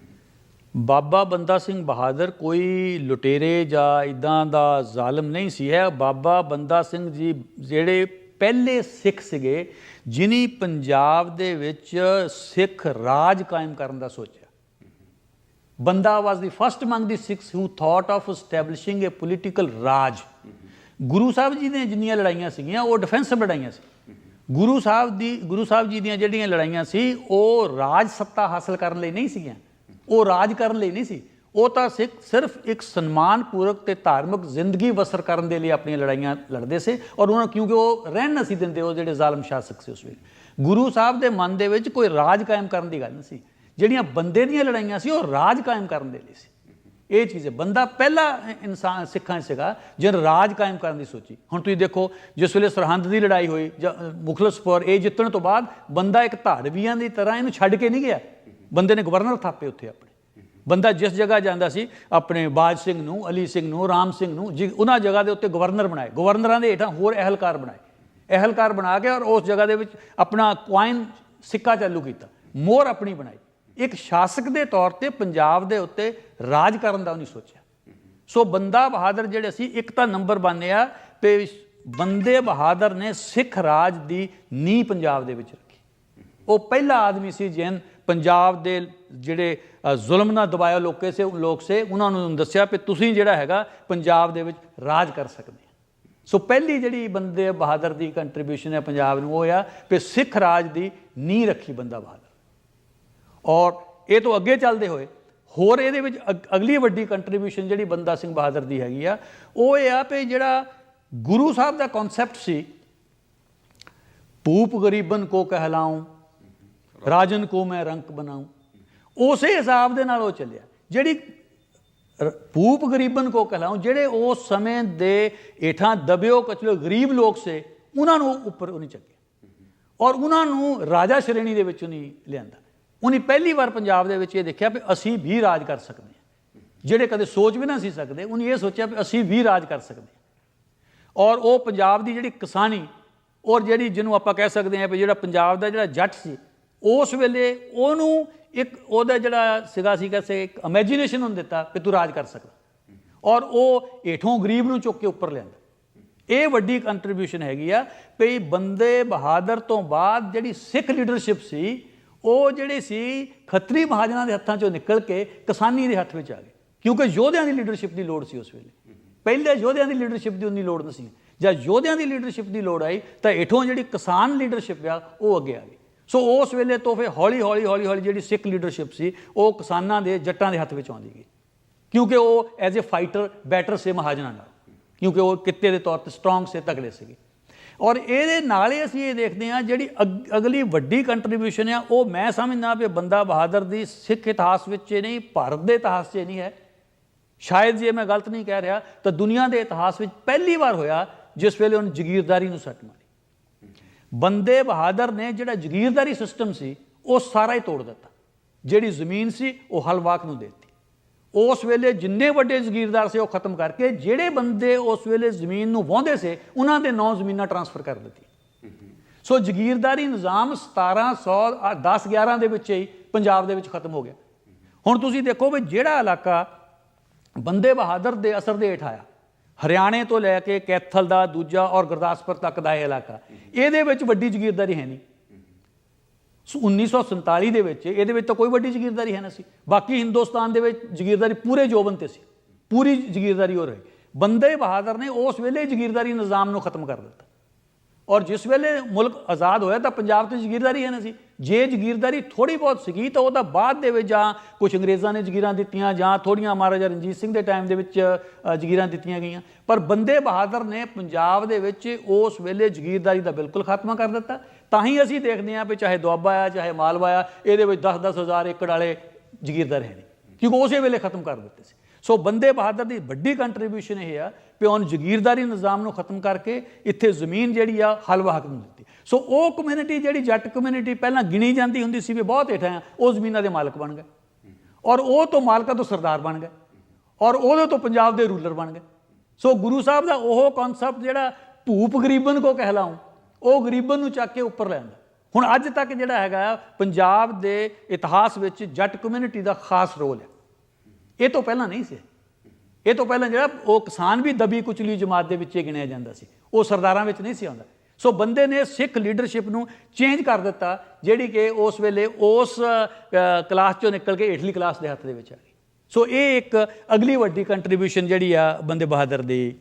ਬਾਬਾ ਬੰਦਾ ਸਿੰਘ ਬਹਾਦਰ ਕੋਈ ਲੁਟੇਰੇ ਜਾਂ ਇਦਾਂ ਦਾ ਜ਼ਾਲਮ ਨਹੀਂ ਸੀ, ਹੈ। ਬਾਬਾ ਬੰਦਾ ਸਿੰਘ ਜੀ ਜਿਹੜੇ ਪਹਿਲੇ ਸਿੱਖ ਸੀਗੇ, ਜਿਨੀ ਪੰਜਾਬ ਦੇ ਵਿੱਚ ਸਿੱਖ ਰਾਜ ਕਾਇਮ ਕਰਨ ਦਾ ਸੋਚਿਆ ਬੰਦਾ was the first among the Sikhs who thought of establishing a political Raj Guru Sahib ji ਨੇ ਜਿੰਨੀਆਂ ਲੜਾਈਆਂ ਸੀਗੀਆਂ, ਉਹ ਡਿਫੈਂਸਿਵ ਲੜਾਈਆਂ ਸੀ। ਗੁਰੂ ਸਾਹਿਬ ਦੀ, ਗੁਰੂ ਸਾਹਿਬ ਜੀ ਦੀਆਂ ਜਿਹੜੀਆਂ ਲੜਾਈਆਂ ਸੀ, ਉਹ ਰਾਜ ਸੱਤਾ ਹਾਸਲ ਕਰਨ ਲਈ ਨਹੀਂ ਸੀਗੀਆਂ। ਉਹ ਰਾਜ ਕਰਨ ਲਈ ਨਹੀਂ ਸੀ। ਉਹ ਤਾਂ ਸਿੱਖ ਸਿਰਫ ਇੱਕ ਸਨਮਾਨਪੂਰਕ ਤੇ ਧਾਰਮਿਕ ਜ਼ਿੰਦਗੀ ਬਸਰ ਕਰਨ ਦੇ ਲਈ ਆਪਣੀਆਂ ਲੜਾਈਆਂ ਲੜਦੇ ਸੀ ਔਰ ਉਹਨਾਂ ਨੂੰ ਕਿਉਂਕਿ ਉਹ ਰਹਿਣ ਨਹੀਂ ਸੀ ਦਿੰਦੇ, ਉਹ ਜਿਹੜੇ ਜ਼ਾਲਮ ਸ਼ਾਸਕ ਸੀ ਉਸ ਵੇਲੇ। ਗੁਰੂ ਸਾਹਿਬ ਦੇ ਮਨ ਦੇ ਵਿੱਚ ਕੋਈ ਰਾਜ ਕਾਇਮ ਕਰਨ ਦੀ ਗੱਲ ਨਹੀਂ ਸੀ। ਜਿਹੜੀਆਂ ਬੰਦੇ ਦੀਆਂ ਲੜਾਈਆਂ ਸੀ ਉਹ ਰਾਜ ਕਾਇਮ ਕਰਨ ਦੇ ਲਈ ਸੀ। ਇਹ ਚੀਜ਼ ਹੈ। ਬੰਦਾ ਪਹਿਲਾ ਇਨਸਾਨ ਸਿੱਖਾਂ 'ਚ ਸੀਗਾ ਜਿਹਨ ਰਾਜ ਕਾਇਮ ਕਰਨ ਦੀ ਸੋਚੀ। ਹੁਣ ਤੁਸੀਂ ਦੇਖੋ ਜਿਸ ਵੇਲੇ ਸਰਹੰਦ ਦੀ ਲੜਾਈ ਹੋਈ ਜਾਂ ਅ, ਮੁਖਲਸਪੁਰ ਇਹ ਜਿੱਤਣ ਤੋਂ ਬਾਅਦ ਬੰਦਾ ਇੱਕ ਧਾੜਵੀਆਂ ਦੀ ਤਰ੍ਹਾਂ ਇਹਨੂੰ ਛੱਡ ਕੇ ਨਹੀਂ ਗਿਆ। ਬੰਦੇ ਨੇ ਗਵਰਨਰ ਥਾਪੇ ਉੱਥੇ ਆਪਣੇ। ਬੰਦਾ ਜਿਸ ਜਗ੍ਹਾ ਜਾਂਦਾ ਸੀ ਆਪਣੇ ਬਾਜ ਸਿੰਘ ਨੂੰ ਅਲੀ ਸਿੰਘ ਨੂੰ ਰਾਮ ਸਿੰਘ ਨੂੰ ਜੀ ਉਹਨਾਂ ਜਗ੍ਹਾ ਦੇ ਉੱਤੇ ਗਵਰਨਰ ਬਣਾਏ। ਗਵਰਨਰਾਂ ਦੇ ਹੇਠਾਂ ਹੋਰ ਅਹਿਲਕਾਰ ਬਣਾਏ। ਅਹਿਲਕਾਰ ਬਣਾ ਕੇ ਔਰ ਉਸ ਜਗ੍ਹਾ ਦੇ ਵਿੱਚ ਆਪਣਾ ਕੁਆਇਨ ਸਿੱਕਾ ਚਾਲੂ ਕੀਤਾ। ਮੋਹਰ ਆਪਣੀ ਬਣਾਈ। ਇੱਕ ਸ਼ਾਸਕ ਦੇ ਤੌਰ ਤੇ ਪੰਜਾਬ ਦੇ ਉੱਤੇ ਰਾਜ ਕਰਨ ਦਾ ਉਹਨੇ ਸੋਚਿਆ। ਸੋ ਬੰਦਾ ਬਹਾਦਰ ਜਿਹੜੇ ਸੀ ਇੱਕ ਤਾਂ ਨੰਬਰ ਬਣਿਆ ਤੇ ਬੰਦੇ ਬਹਾਦਰ ਨੇ ਸਿੱਖ ਰਾਜ ਦੀ ਨੀਂਹ ਪੰਜਾਬ ਦੇ ਵਿੱਚ ਰੱਖੀ। ਉਹ ਪਹਿਲਾ ਆਦਮੀ ਸੀ ਜਿਨ ਪੰਜਾਬ ਦੇ ਜਿਹੜੇ ਜ਼ੁਲਮ ਨਾਲ ਦਬਾਇਆ ਲੋਕੇ ਸੇ, ਲੋਕ ਸੇ, ਉਹਨਾਂ ਨੂੰ ਦੱਸਿਆ ਕਿ ਤੁਸੀਂ ਜਿਹੜਾ ਹੈਗਾ ਪੰਜਾਬ ਦੇ ਵਿੱਚ ਰਾਜ ਕਰ ਸਕਦੇ ਸੋ ਪਹਿਲੀ ਜਿਹੜੀ ਬੰਦੇ ਬਹਾਦਰ ਦੀ ਕੰਟਰੀਬਿਊਸ਼ਨ ਹੈ ਪੰਜਾਬ ਨੂੰ ਉਹ ਆ ਕਿ ਸਿੱਖ ਰਾਜ ਦੀ ਨੀਂਹ ਰੱਖੀ ਬੰਦਾ ਬਹਾਦਰ। ਔਰ ਇਹ ਤੋਂ ਅੱਗੇ ਚੱਲਦੇ ਹੋਏ ਹੋਰ ਇਹਦੇ ਵਿੱਚ ਅਗਲੀ ਵੱਡੀ ਕੰਟਰੀਬਿਊਸ਼ਨ ਜਿਹੜੀ ਬੰਦਾ ਸਿੰਘ ਬਹਾਦਰ ਦੀ ਹੈਗੀ ਆ, ਉਹ ਇਹ ਆ ਕਿ ਜਿਹੜਾ ਗੁਰੂ ਸਾਹਿਬ ਦਾ ਕਨਸੈਪਟ ਸੀ, ਭੂਪ ਗਰੀਬਨ ਕੋ ਕਹਿਲਾਉ, ਰਾਜਨ ਕੋ ਮੈਂ ਰੰਕ ਬਣਾਉਂ। ਉਸੇ ਹਿਸਾਬ ਦੇ ਨਾਲ ਉਹ ਚੱਲਿਆ। ਜਿਹੜੀ ਰ- ਭੂਪ ਗਰੀਬਨ ਕੋ ਕਹਿਲਾਉਂ, ਜਿਹੜੇ ਉਸ ਸਮੇਂ ਦੇ ਏਠਾਂ ਦਬਿਓ ਕਚਲੋ ਗਰੀਬ ਲੋਕ ਸੇ, ਉਹਨਾਂ ਨੂੰ ਉੱਪਰ ਉਹਨੇ ਚੱਕਿਆ। ਔਰ ਉਹਨਾਂ ਨੂੰ ਰਾਜਾ ਸ਼੍ਰੇਣੀ ਦੇ ਵਿੱਚ ਨਹੀਂ ਲਿਆਂਦਾ। ਉਹਨੇ ਪਹਿਲੀ ਵਾਰ ਪੰਜਾਬ ਦੇ ਵਿੱਚ ਇਹ ਦੇਖਿਆ ਵੀ ਅਸੀਂ ਵੀ ਰਾਜ ਕਰ ਸਕਦੇ ਹਾਂ। ਜਿਹੜੇ ਕਦੇ ਸੋਚ ਵੀ ਨਾ ਸੀ ਸਕਦੇ, ਉਹਨੇ ਇਹ ਸੋਚਿਆ ਵੀ ਅਸੀਂ ਵੀ ਰਾਜ ਕਰ ਸਕਦੇ ਹਾਂ। ਔਰ ਉਹ ਪੰਜਾਬ ਦੀ ਜਿਹੜੀ ਕਿਸਾਨੀ, ਔਰ ਜਿਹੜੀ ਜਿਹਨੂੰ ਆਪਾਂ ਕਹਿ ਸਕਦੇ ਹਾਂ ਵੀ ਜਿਹੜਾ ਪੰਜਾਬ ਦਾ ਜਿਹੜਾ ਜੱਟ ਸੀ, ਉਸ ਵੇਲੇ ਉਹਨੂੰ ਇੱਕ ਉਹਦਾ ਜਿਹੜਾ ਸੀਗਾ ਸੀ ਕਿਸੇ ਇੱਕ ਇਮੇਜਿਨੇਸ਼ਨ ਉਹਨੂੰ ਦਿੱਤਾ ਕਿ ਤੂੰ ਰਾਜ ਕਰ ਸਕਦਾ। ਔਰ ਉਹ ਏਠੋਂ ਗਰੀਬ ਨੂੰ ਚੁੱਕ ਕੇ ਉੱਪਰ ਲਿਆਂਦਾ। ਇਹ ਵੱਡੀ ਕੰਟਰੀਬਿਊਸ਼ਨ ਹੈਗੀ ਆ ਵੀ ਬੰਦੇ ਬਹਾਦਰ ਤੋਂ ਬਾਅਦ ਜਿਹੜੀ ਸਿੱਖ ਲੀਡਰਸ਼ਿਪ ਸੀ ਉਹ ਜਿਹੜੇ ਸੀ, ਖੱਤਰੀ ਮਹਾਜਨਾਂ ਦੇ ਹੱਥਾਂ ਚੋਂ ਨਿਕਲ ਕੇ ਕਿਸਾਨੀ ਦੇ ਹੱਥ ਵਿੱਚ ਆ ਗਏ। ਕਿਉਂਕਿ ਯੋਧਿਆਂ ਦੀ ਲੀਡਰਸ਼ਿਪ ਦੀ ਲੋੜ ਸੀ ਉਸ ਵੇਲੇ। ਪਹਿਲੇ ਯੋਧਿਆਂ ਦੀ ਲੀਡਰਸ਼ਿਪ ਦੀ ਉਨੀ ਲੋੜ ਨਹੀਂ ਸੀ। ਜਦ ਯੋਧਿਆਂ ਦੀ ਲੀਡਰਸ਼ਿਪ ਦੀ ਲੋੜ ਆਈ, ਤਾਂ ਇਠੋਂ ਜਿਹੜੀ ਕਿਸਾਨ ਲੀਡਰਸ਼ਿਪ ਆ, ਉਹ ਅੱਗੇ ਆ ਗਈ। ਸੋ ਉਸ ਵੇਲੇ ਤੋਂ ਫਿਰ ਹੌਲੀ ਹੌਲੀ ਹੌਲੀ ਹੌਲੀ ਜਿਹੜੀ ਸਿੱਖ ਲੀਡਰਸ਼ਿਪ ਸੀ, ਉਹ ਕਿਸਾਨਾਂ ਦੇ ਜੱਟਾਂ ਦੇ ਹੱਥ ਵਿੱਚ ਆਉਂਦੀ ਗਈ। ਕਿਉਂਕਿ ਉਹ ਐਜ਼ ਅ ਫਾਈਟਰ ਬੈਟਰ ਸੇ ਮਹਾਜਨਾਂ ਨਾਲ। ਕਿਉਂਕਿ ਉਹ ਕਿੱਤੇ ਦੇ ਤੌਰ ਤੇ ਸਟਰੋਂਗ ਸੇ, ਤਗੜੇ ਸੀਗੇ। ਔਰ ਇਹਦੇ ਨਾਲ ਹੀ ਅਸੀਂ ਇਹ ਦੇਖਦੇ ਹਾਂ ਜਿਹੜੀ ਅਗ- ਅਗਲੀ ਵੱਡੀ ਕੰਟਰੀਬਿਊਸ਼ਨ ਆ, ਉਹ ਮੈਂ ਸਮਝਦਾ ਵੀ ਬੰਦਾ ਬਹਾਦਰ ਦੀ ਸਿੱਖ ਇਤਿਹਾਸ ਵਿੱਚ ਨਹੀਂ, ਭਾਰਤ ਦੇ ਇਤਿਹਾਸ 'ਚ ਹੀ ਨਹੀਂ ਹੈ। ਸ਼ਾਇਦ ਜੇ ਮੈਂ ਗਲਤ ਨਹੀਂ ਕਹਿ ਰਿਹਾ, ਤਾਂ ਦੁਨੀਆ ਦੇ ਇਤਿਹਾਸ ਵਿੱਚ ਪਹਿਲੀ ਵਾਰ ਹੋਇਆ, ਜਿਸ ਵੇਲੇ ਉਹਨੇ ਜ਼ਗੀਰਦਾਰੀ ਨੂੰ ਸੱਟ ਮਾਰੀ। ਬੰਦੇ ਬਹਾਦਰ ਨੇ ਜਿਹੜਾ ਜ਼ਗੀਰਦਾਰੀ ਸਿਸਟਮ ਸੀ, ਉਹ ਸਾਰਾ ਹੀ ਤੋੜ ਦਿੱਤਾ। ਜਿਹੜੀ ਜ਼ਮੀਨ ਸੀ, ਉਹ ਹਲਵਾਕ ਨੂੰ ਦੇ ਦਿੱਤੀ। ਉਸ ਵੇਲੇ ਜਿੰਨੇ ਵੱਡੇ ਜ਼ਗੀਰਦਾਰ ਸੀ ਉਹ ਖਤਮ ਕਰਕੇ ਜਿਹੜੇ ਬੰਦੇ ਉਸ ਵੇਲੇ ਜ਼ਮੀਨ ਨੂੰ ਵਾਹੁੰਦੇ ਸੀ, ਉਹਨਾਂ ਦੇ ਨੌ ਜ਼ਮੀਨਾਂ ਟਰਾਂਸਫਰ ਕਰ ਦਿੱਤੀ। ਸੋ ਜ਼ਗੀਰਦਾਰੀ ਨਿਜ਼ਾਮ 1710 11 ਦੇ ਵਿੱਚ ਹੀ ਪੰਜਾਬ ਦੇ ਵਿੱਚ ਖਤਮ ਹੋ ਗਿਆ। ਹੁਣ ਤੁਸੀਂ ਦੇਖੋ ਵੀ ਜਿਹੜਾ ਇਲਾਕਾ ਬੰਦੇ ਬਹਾਦਰ ਦੇ ਅਸਰ ਦੇ ਹੇਠ ਆਇਆ, ਹਰਿਆਣੇ ਤੋਂ ਲੈ ਕੇ ਕੈਥਲ ਦਾ ਦੂਜਾ ਔਰ ਗੁਰਦਾਸਪੁਰ ਤੱਕ ਦਾ ਇਹ ਇਲਾਕਾ, ਇਹਦੇ ਵਿੱਚ ਵੱਡੀ ਜ਼ਗੀਰਦਾਰੀ ਹੈ ਨਹੀਂ। ਸੋ 1947 ਦੇ ਵਿੱਚ ਇਹਦੇ ਵਿੱਚ ਤਾਂ ਕੋਈ ਵੱਡੀ ਜ਼ਗੀਰਦਾਰੀ ਹੈ ਨਾ ਸੀ। ਬਾਕੀ ਹਿੰਦੁਸਤਾਨ ਦੇ ਵਿੱਚ ਜ਼ਗੀਰਦਾਰੀ ਪੂਰੇ ਜੋਬਨ ਤੇ ਸੀ। ਪੂਰੀ ਜ਼ਗੀਰਦਾਰੀ ਹੋ ਰਹੀ। ਬੰਦੇ ਬਹਾਦਰ ਨੇ ਉਸ ਵੇਲੇ ਜ਼ਗੀਰਦਾਰੀ ਨਿਜ਼ਾਮ ਨੂੰ ਖਤਮ ਕਰ ਦਿੱਤਾ। ਔਰ ਜਿਸ ਵੇਲੇ ਮੁਲਕ ਆਜ਼ਾਦ ਹੋਇਆ ਤਾਂ ਪੰਜਾਬ ਤੇ ਜ਼ਗੀਰਦਾਰੀ ਹੈ ਨਾ ਸੀ। ਜੇ ਜ਼ਗੀਰਦਾਰੀ ਥੋੜੀ ਬਹੁਤ ਸੀਗੀ ਤਾਂ ਉਹਦਾ ਬਾਅਦ ਦੇ ਵਿੱਚ ਜਾਂ ਕੁਝ ਅੰਗਰੇਜ਼ਾਂ ਨੇ ਜ਼ਗੀਰਾਂ ਦਿੱਤੀਆਂ ਜਾਂ ਥੋੜੀਆਂ ਮਹਾਰਾਜਾ ਰਣਜੀਤ ਸਿੰਘ ਦੇ ਟਾਈਮ ਦੇ ਵਿੱਚ ਜ਼ਗੀਰਾਂ ਦਿੱਤੀਆਂ ਗਈਆਂ। ਪਰ ਬੰਦੇ ਬਹਾਦਰ ਨੇ ਪੰਜਾਬ ਦੇ ਵਿੱਚ ਉਸ ਵੇਲੇ ਜ਼ਗੀਰਦਾਰੀ ਦਾ ਬਿਲਕੁਲ ਖਾਤਮਾ ਕਰ ਦਿੱਤਾ। ਤਾਂ ਹੀ ਅਸੀਂ ਦੇਖਦੇ ਹਾਂ ਵੀ ਚਾਹੇ ਦੁਆਬਾ ਆ, ਚਾਹੇ ਮਾਲਵਾ ਆ, ਇਹਦੇ ਵਿੱਚ 10-10 ਹਜ਼ਾਰ ਏਕੜ ਵਾਲੇ ਜ਼ਗੀਰਦਾਰ ਹੈ ਨਹੀਂ। ਕਿਉਂਕਿ ਉਸੇ ਵੇਲੇ ਖਤਮ ਕਰ ਦਿੱਤੇ ਸੀ। ਸੋ ਬੰਦੇ ਬਹਾਦਰ ਦੀ ਵੱਡੀ ਕੰਟਰੀਬਿਊਸ਼ਨ ਇਹ ਆ ਕਿ ਉਹਨ ਜ਼ਗੀਰਦਾਰੀ ਨਿਜ਼ਾਮ ਨੂੰ ਖਤਮ ਕਰਕੇ ਇੱਥੇ ਜ਼ਮੀਨ ਜਿਹੜੀ ਆ, ਹਲਵਾ ਹੱਕ ਨੂੰ ਦਿੱਤੀ ਸੋ ਉਹ ਕਮਿਊਨਿਟੀ ਜਿਹੜੀ ਜੱਟ ਕਮਿਊਨਿਟੀ ਪਹਿਲਾਂ ਗਿਣੀ ਜਾਂਦੀ ਹੁੰਦੀ ਸੀ ਵੀ ਬਹੁਤ ਹੇਠਾਂ ਆ, ਉਹ ਜ਼ਮੀਨਾਂ ਦੇ ਮਾਲਕ ਬਣ ਗਏ। ਔਰ ਉਹ ਤੋਂ ਮਾਲਕਾਂ ਤੋਂ ਸਰਦਾਰ ਬਣ ਗਏ। ਔਰ ਉਹਦੇ ਤੋਂ ਪੰਜਾਬ ਦੇ ਰੂਲਰ ਬਣ ਗਏ। ਸੋ ਗੁਰੂ ਸਾਹਿਬ ਦਾ ਉਹ ਕਨਸੈਪਟ ਜਿਹੜਾ ਭੂਪ ਗਰੀਬਨ ਕੋ ਕਹਿਲਾਉਂ ਉਹ ਗਰੀਬਨ ਨੂੰ ਚੱਕ ਕੇ ਉੱਪਰ ਲੈ ਆਂਦਾ ਹੁਣ ਅੱਜ ਤੱਕ ਜਿਹੜਾ ਹੈਗਾ, ਪੰਜਾਬ ਦੇ ਇਤਿਹਾਸ ਵਿੱਚ ਜੱਟ ਕਮਿਊਨਿਟੀ ਦਾ ਖਾਸ ਰੋਲ ਹੈ। ਇਹ ਤੋਂ ਪਹਿਲਾਂ ਨਹੀਂ ਸੀ। ਇਹ ਤੋਂ ਪਹਿਲਾਂ ਜਿਹੜਾ ਉਹ ਕਿਸਾਨ ਵੀ ਦਬੀ ਕੁਚਲੀ ਜਮਾਤ ਦੇ ਵਿੱਚ ਹੀ ਗਿਣਿਆ ਜਾਂਦਾ ਸੀ। ਉਹ ਸਰਦਾਰਾਂ ਵਿੱਚ ਨਹੀਂ ਸੀ ਆਉਂਦਾ। ਸੋ ਬੰਦੇ ਨੇ ਸਿੱਖ ਲੀਡਰਸ਼ਿਪ ਨੂੰ ਚੇਂਜ ਕਰ ਦਿੱਤਾ, ਜਿਹੜੀ ਕਿ ਉਸ ਵੇਲੇ ਉਸ ਕਲਾਸ ਚੋਂ ਨਿਕਲ ਕੇ ਹੇਠਲੀ ਕਲਾਸ ਦੇ ਹੱਥ ਦੇ ਵਿੱਚ ਆ ਗਈ। ਸੋ ਇਹ ਇੱਕ ਅਗਲੀ ਵੱਡੀ ਕੰਟਰੀਬਿਊਸ਼ਨ ਜਿਹੜੀ ਆ ਬੰਦੇ ਬਹਾਦਰ ਦੀ,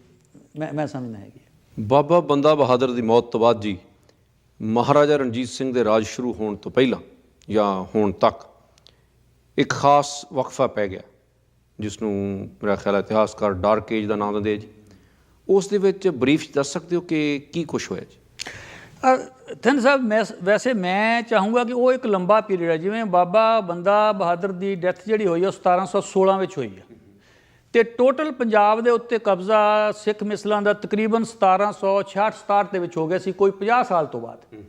ਮੈਂ ਮੈਂ ਸਮਝਦਾ ਹੈਗੀ ਬਾਬਾ ਬੰਦਾ ਬਹਾਦਰ ਦੀ ਮੌਤ ਤੋਂ ਬਾਅਦ ਜੀ ਮਹਾਰਾਜਾ ਰਣਜੀਤ ਸਿੰਘ ਦੇ ਰਾਜ ਸ਼ੁਰੂ ਹੋਣ ਤੋਂ ਪਹਿਲਾਂ ਜਾਂ ਹੋਣ ਤੱਕ ਇੱਕ ਖਾਸ ਵਕਫਾ ਪੈ ਗਿਆ ਜਿਸ ਨੂੰ ਮੇਰਾ ਖਿਆਲ ਹੈ ਇਤਿਹਾਸਕਾਰ ਡਾਰਕ ਏਜ ਦਾ ਨਾਮ ਦਿੰਦੇ ਜੀ। ਉਸ ਦੇ ਵਿੱਚ ਬਰੀਫ ਦੱਸ ਸਕਦੇ ਹੋ ਕਿ ਕੀ ਕੁਝ ਹੋਇਆ ਜੀ? ਥਨ ਸਾਹਿਬ, ਮੈਂ ਵੈਸੇ ਮੈਂ ਚਾਹੂੰਗਾ ਕਿ ਉਹ ਇੱਕ ਲੰਬਾ ਪੀਰੀਅਡ ਹੈ, ਜਿਵੇਂ ਬਾਬਾ ਬੰਦਾ ਬਹਾਦਰ ਦੀ ਡੈਥ ਜਿਹੜੀ ਹੋਈ ਉਹ 1716 ਵਿੱਚ ਹੋਈ ਹੈ। ਤੇ ਟੋਟਲ ਪੰਜਾਬ ਦੇ ਉੱਤੇ ਕਬਜ਼ਾ ਸਿੱਖ ਮਿਸਲਾਂ ਦਾ ਤਕਰੀਬਨ 1766 67 ਦੇ ਵਿੱਚ ਹੋ ਗਿਆ ਸੀ ਕੋਈ 50 ਸਾਲ ਤੋਂ ਬਾਅਦ।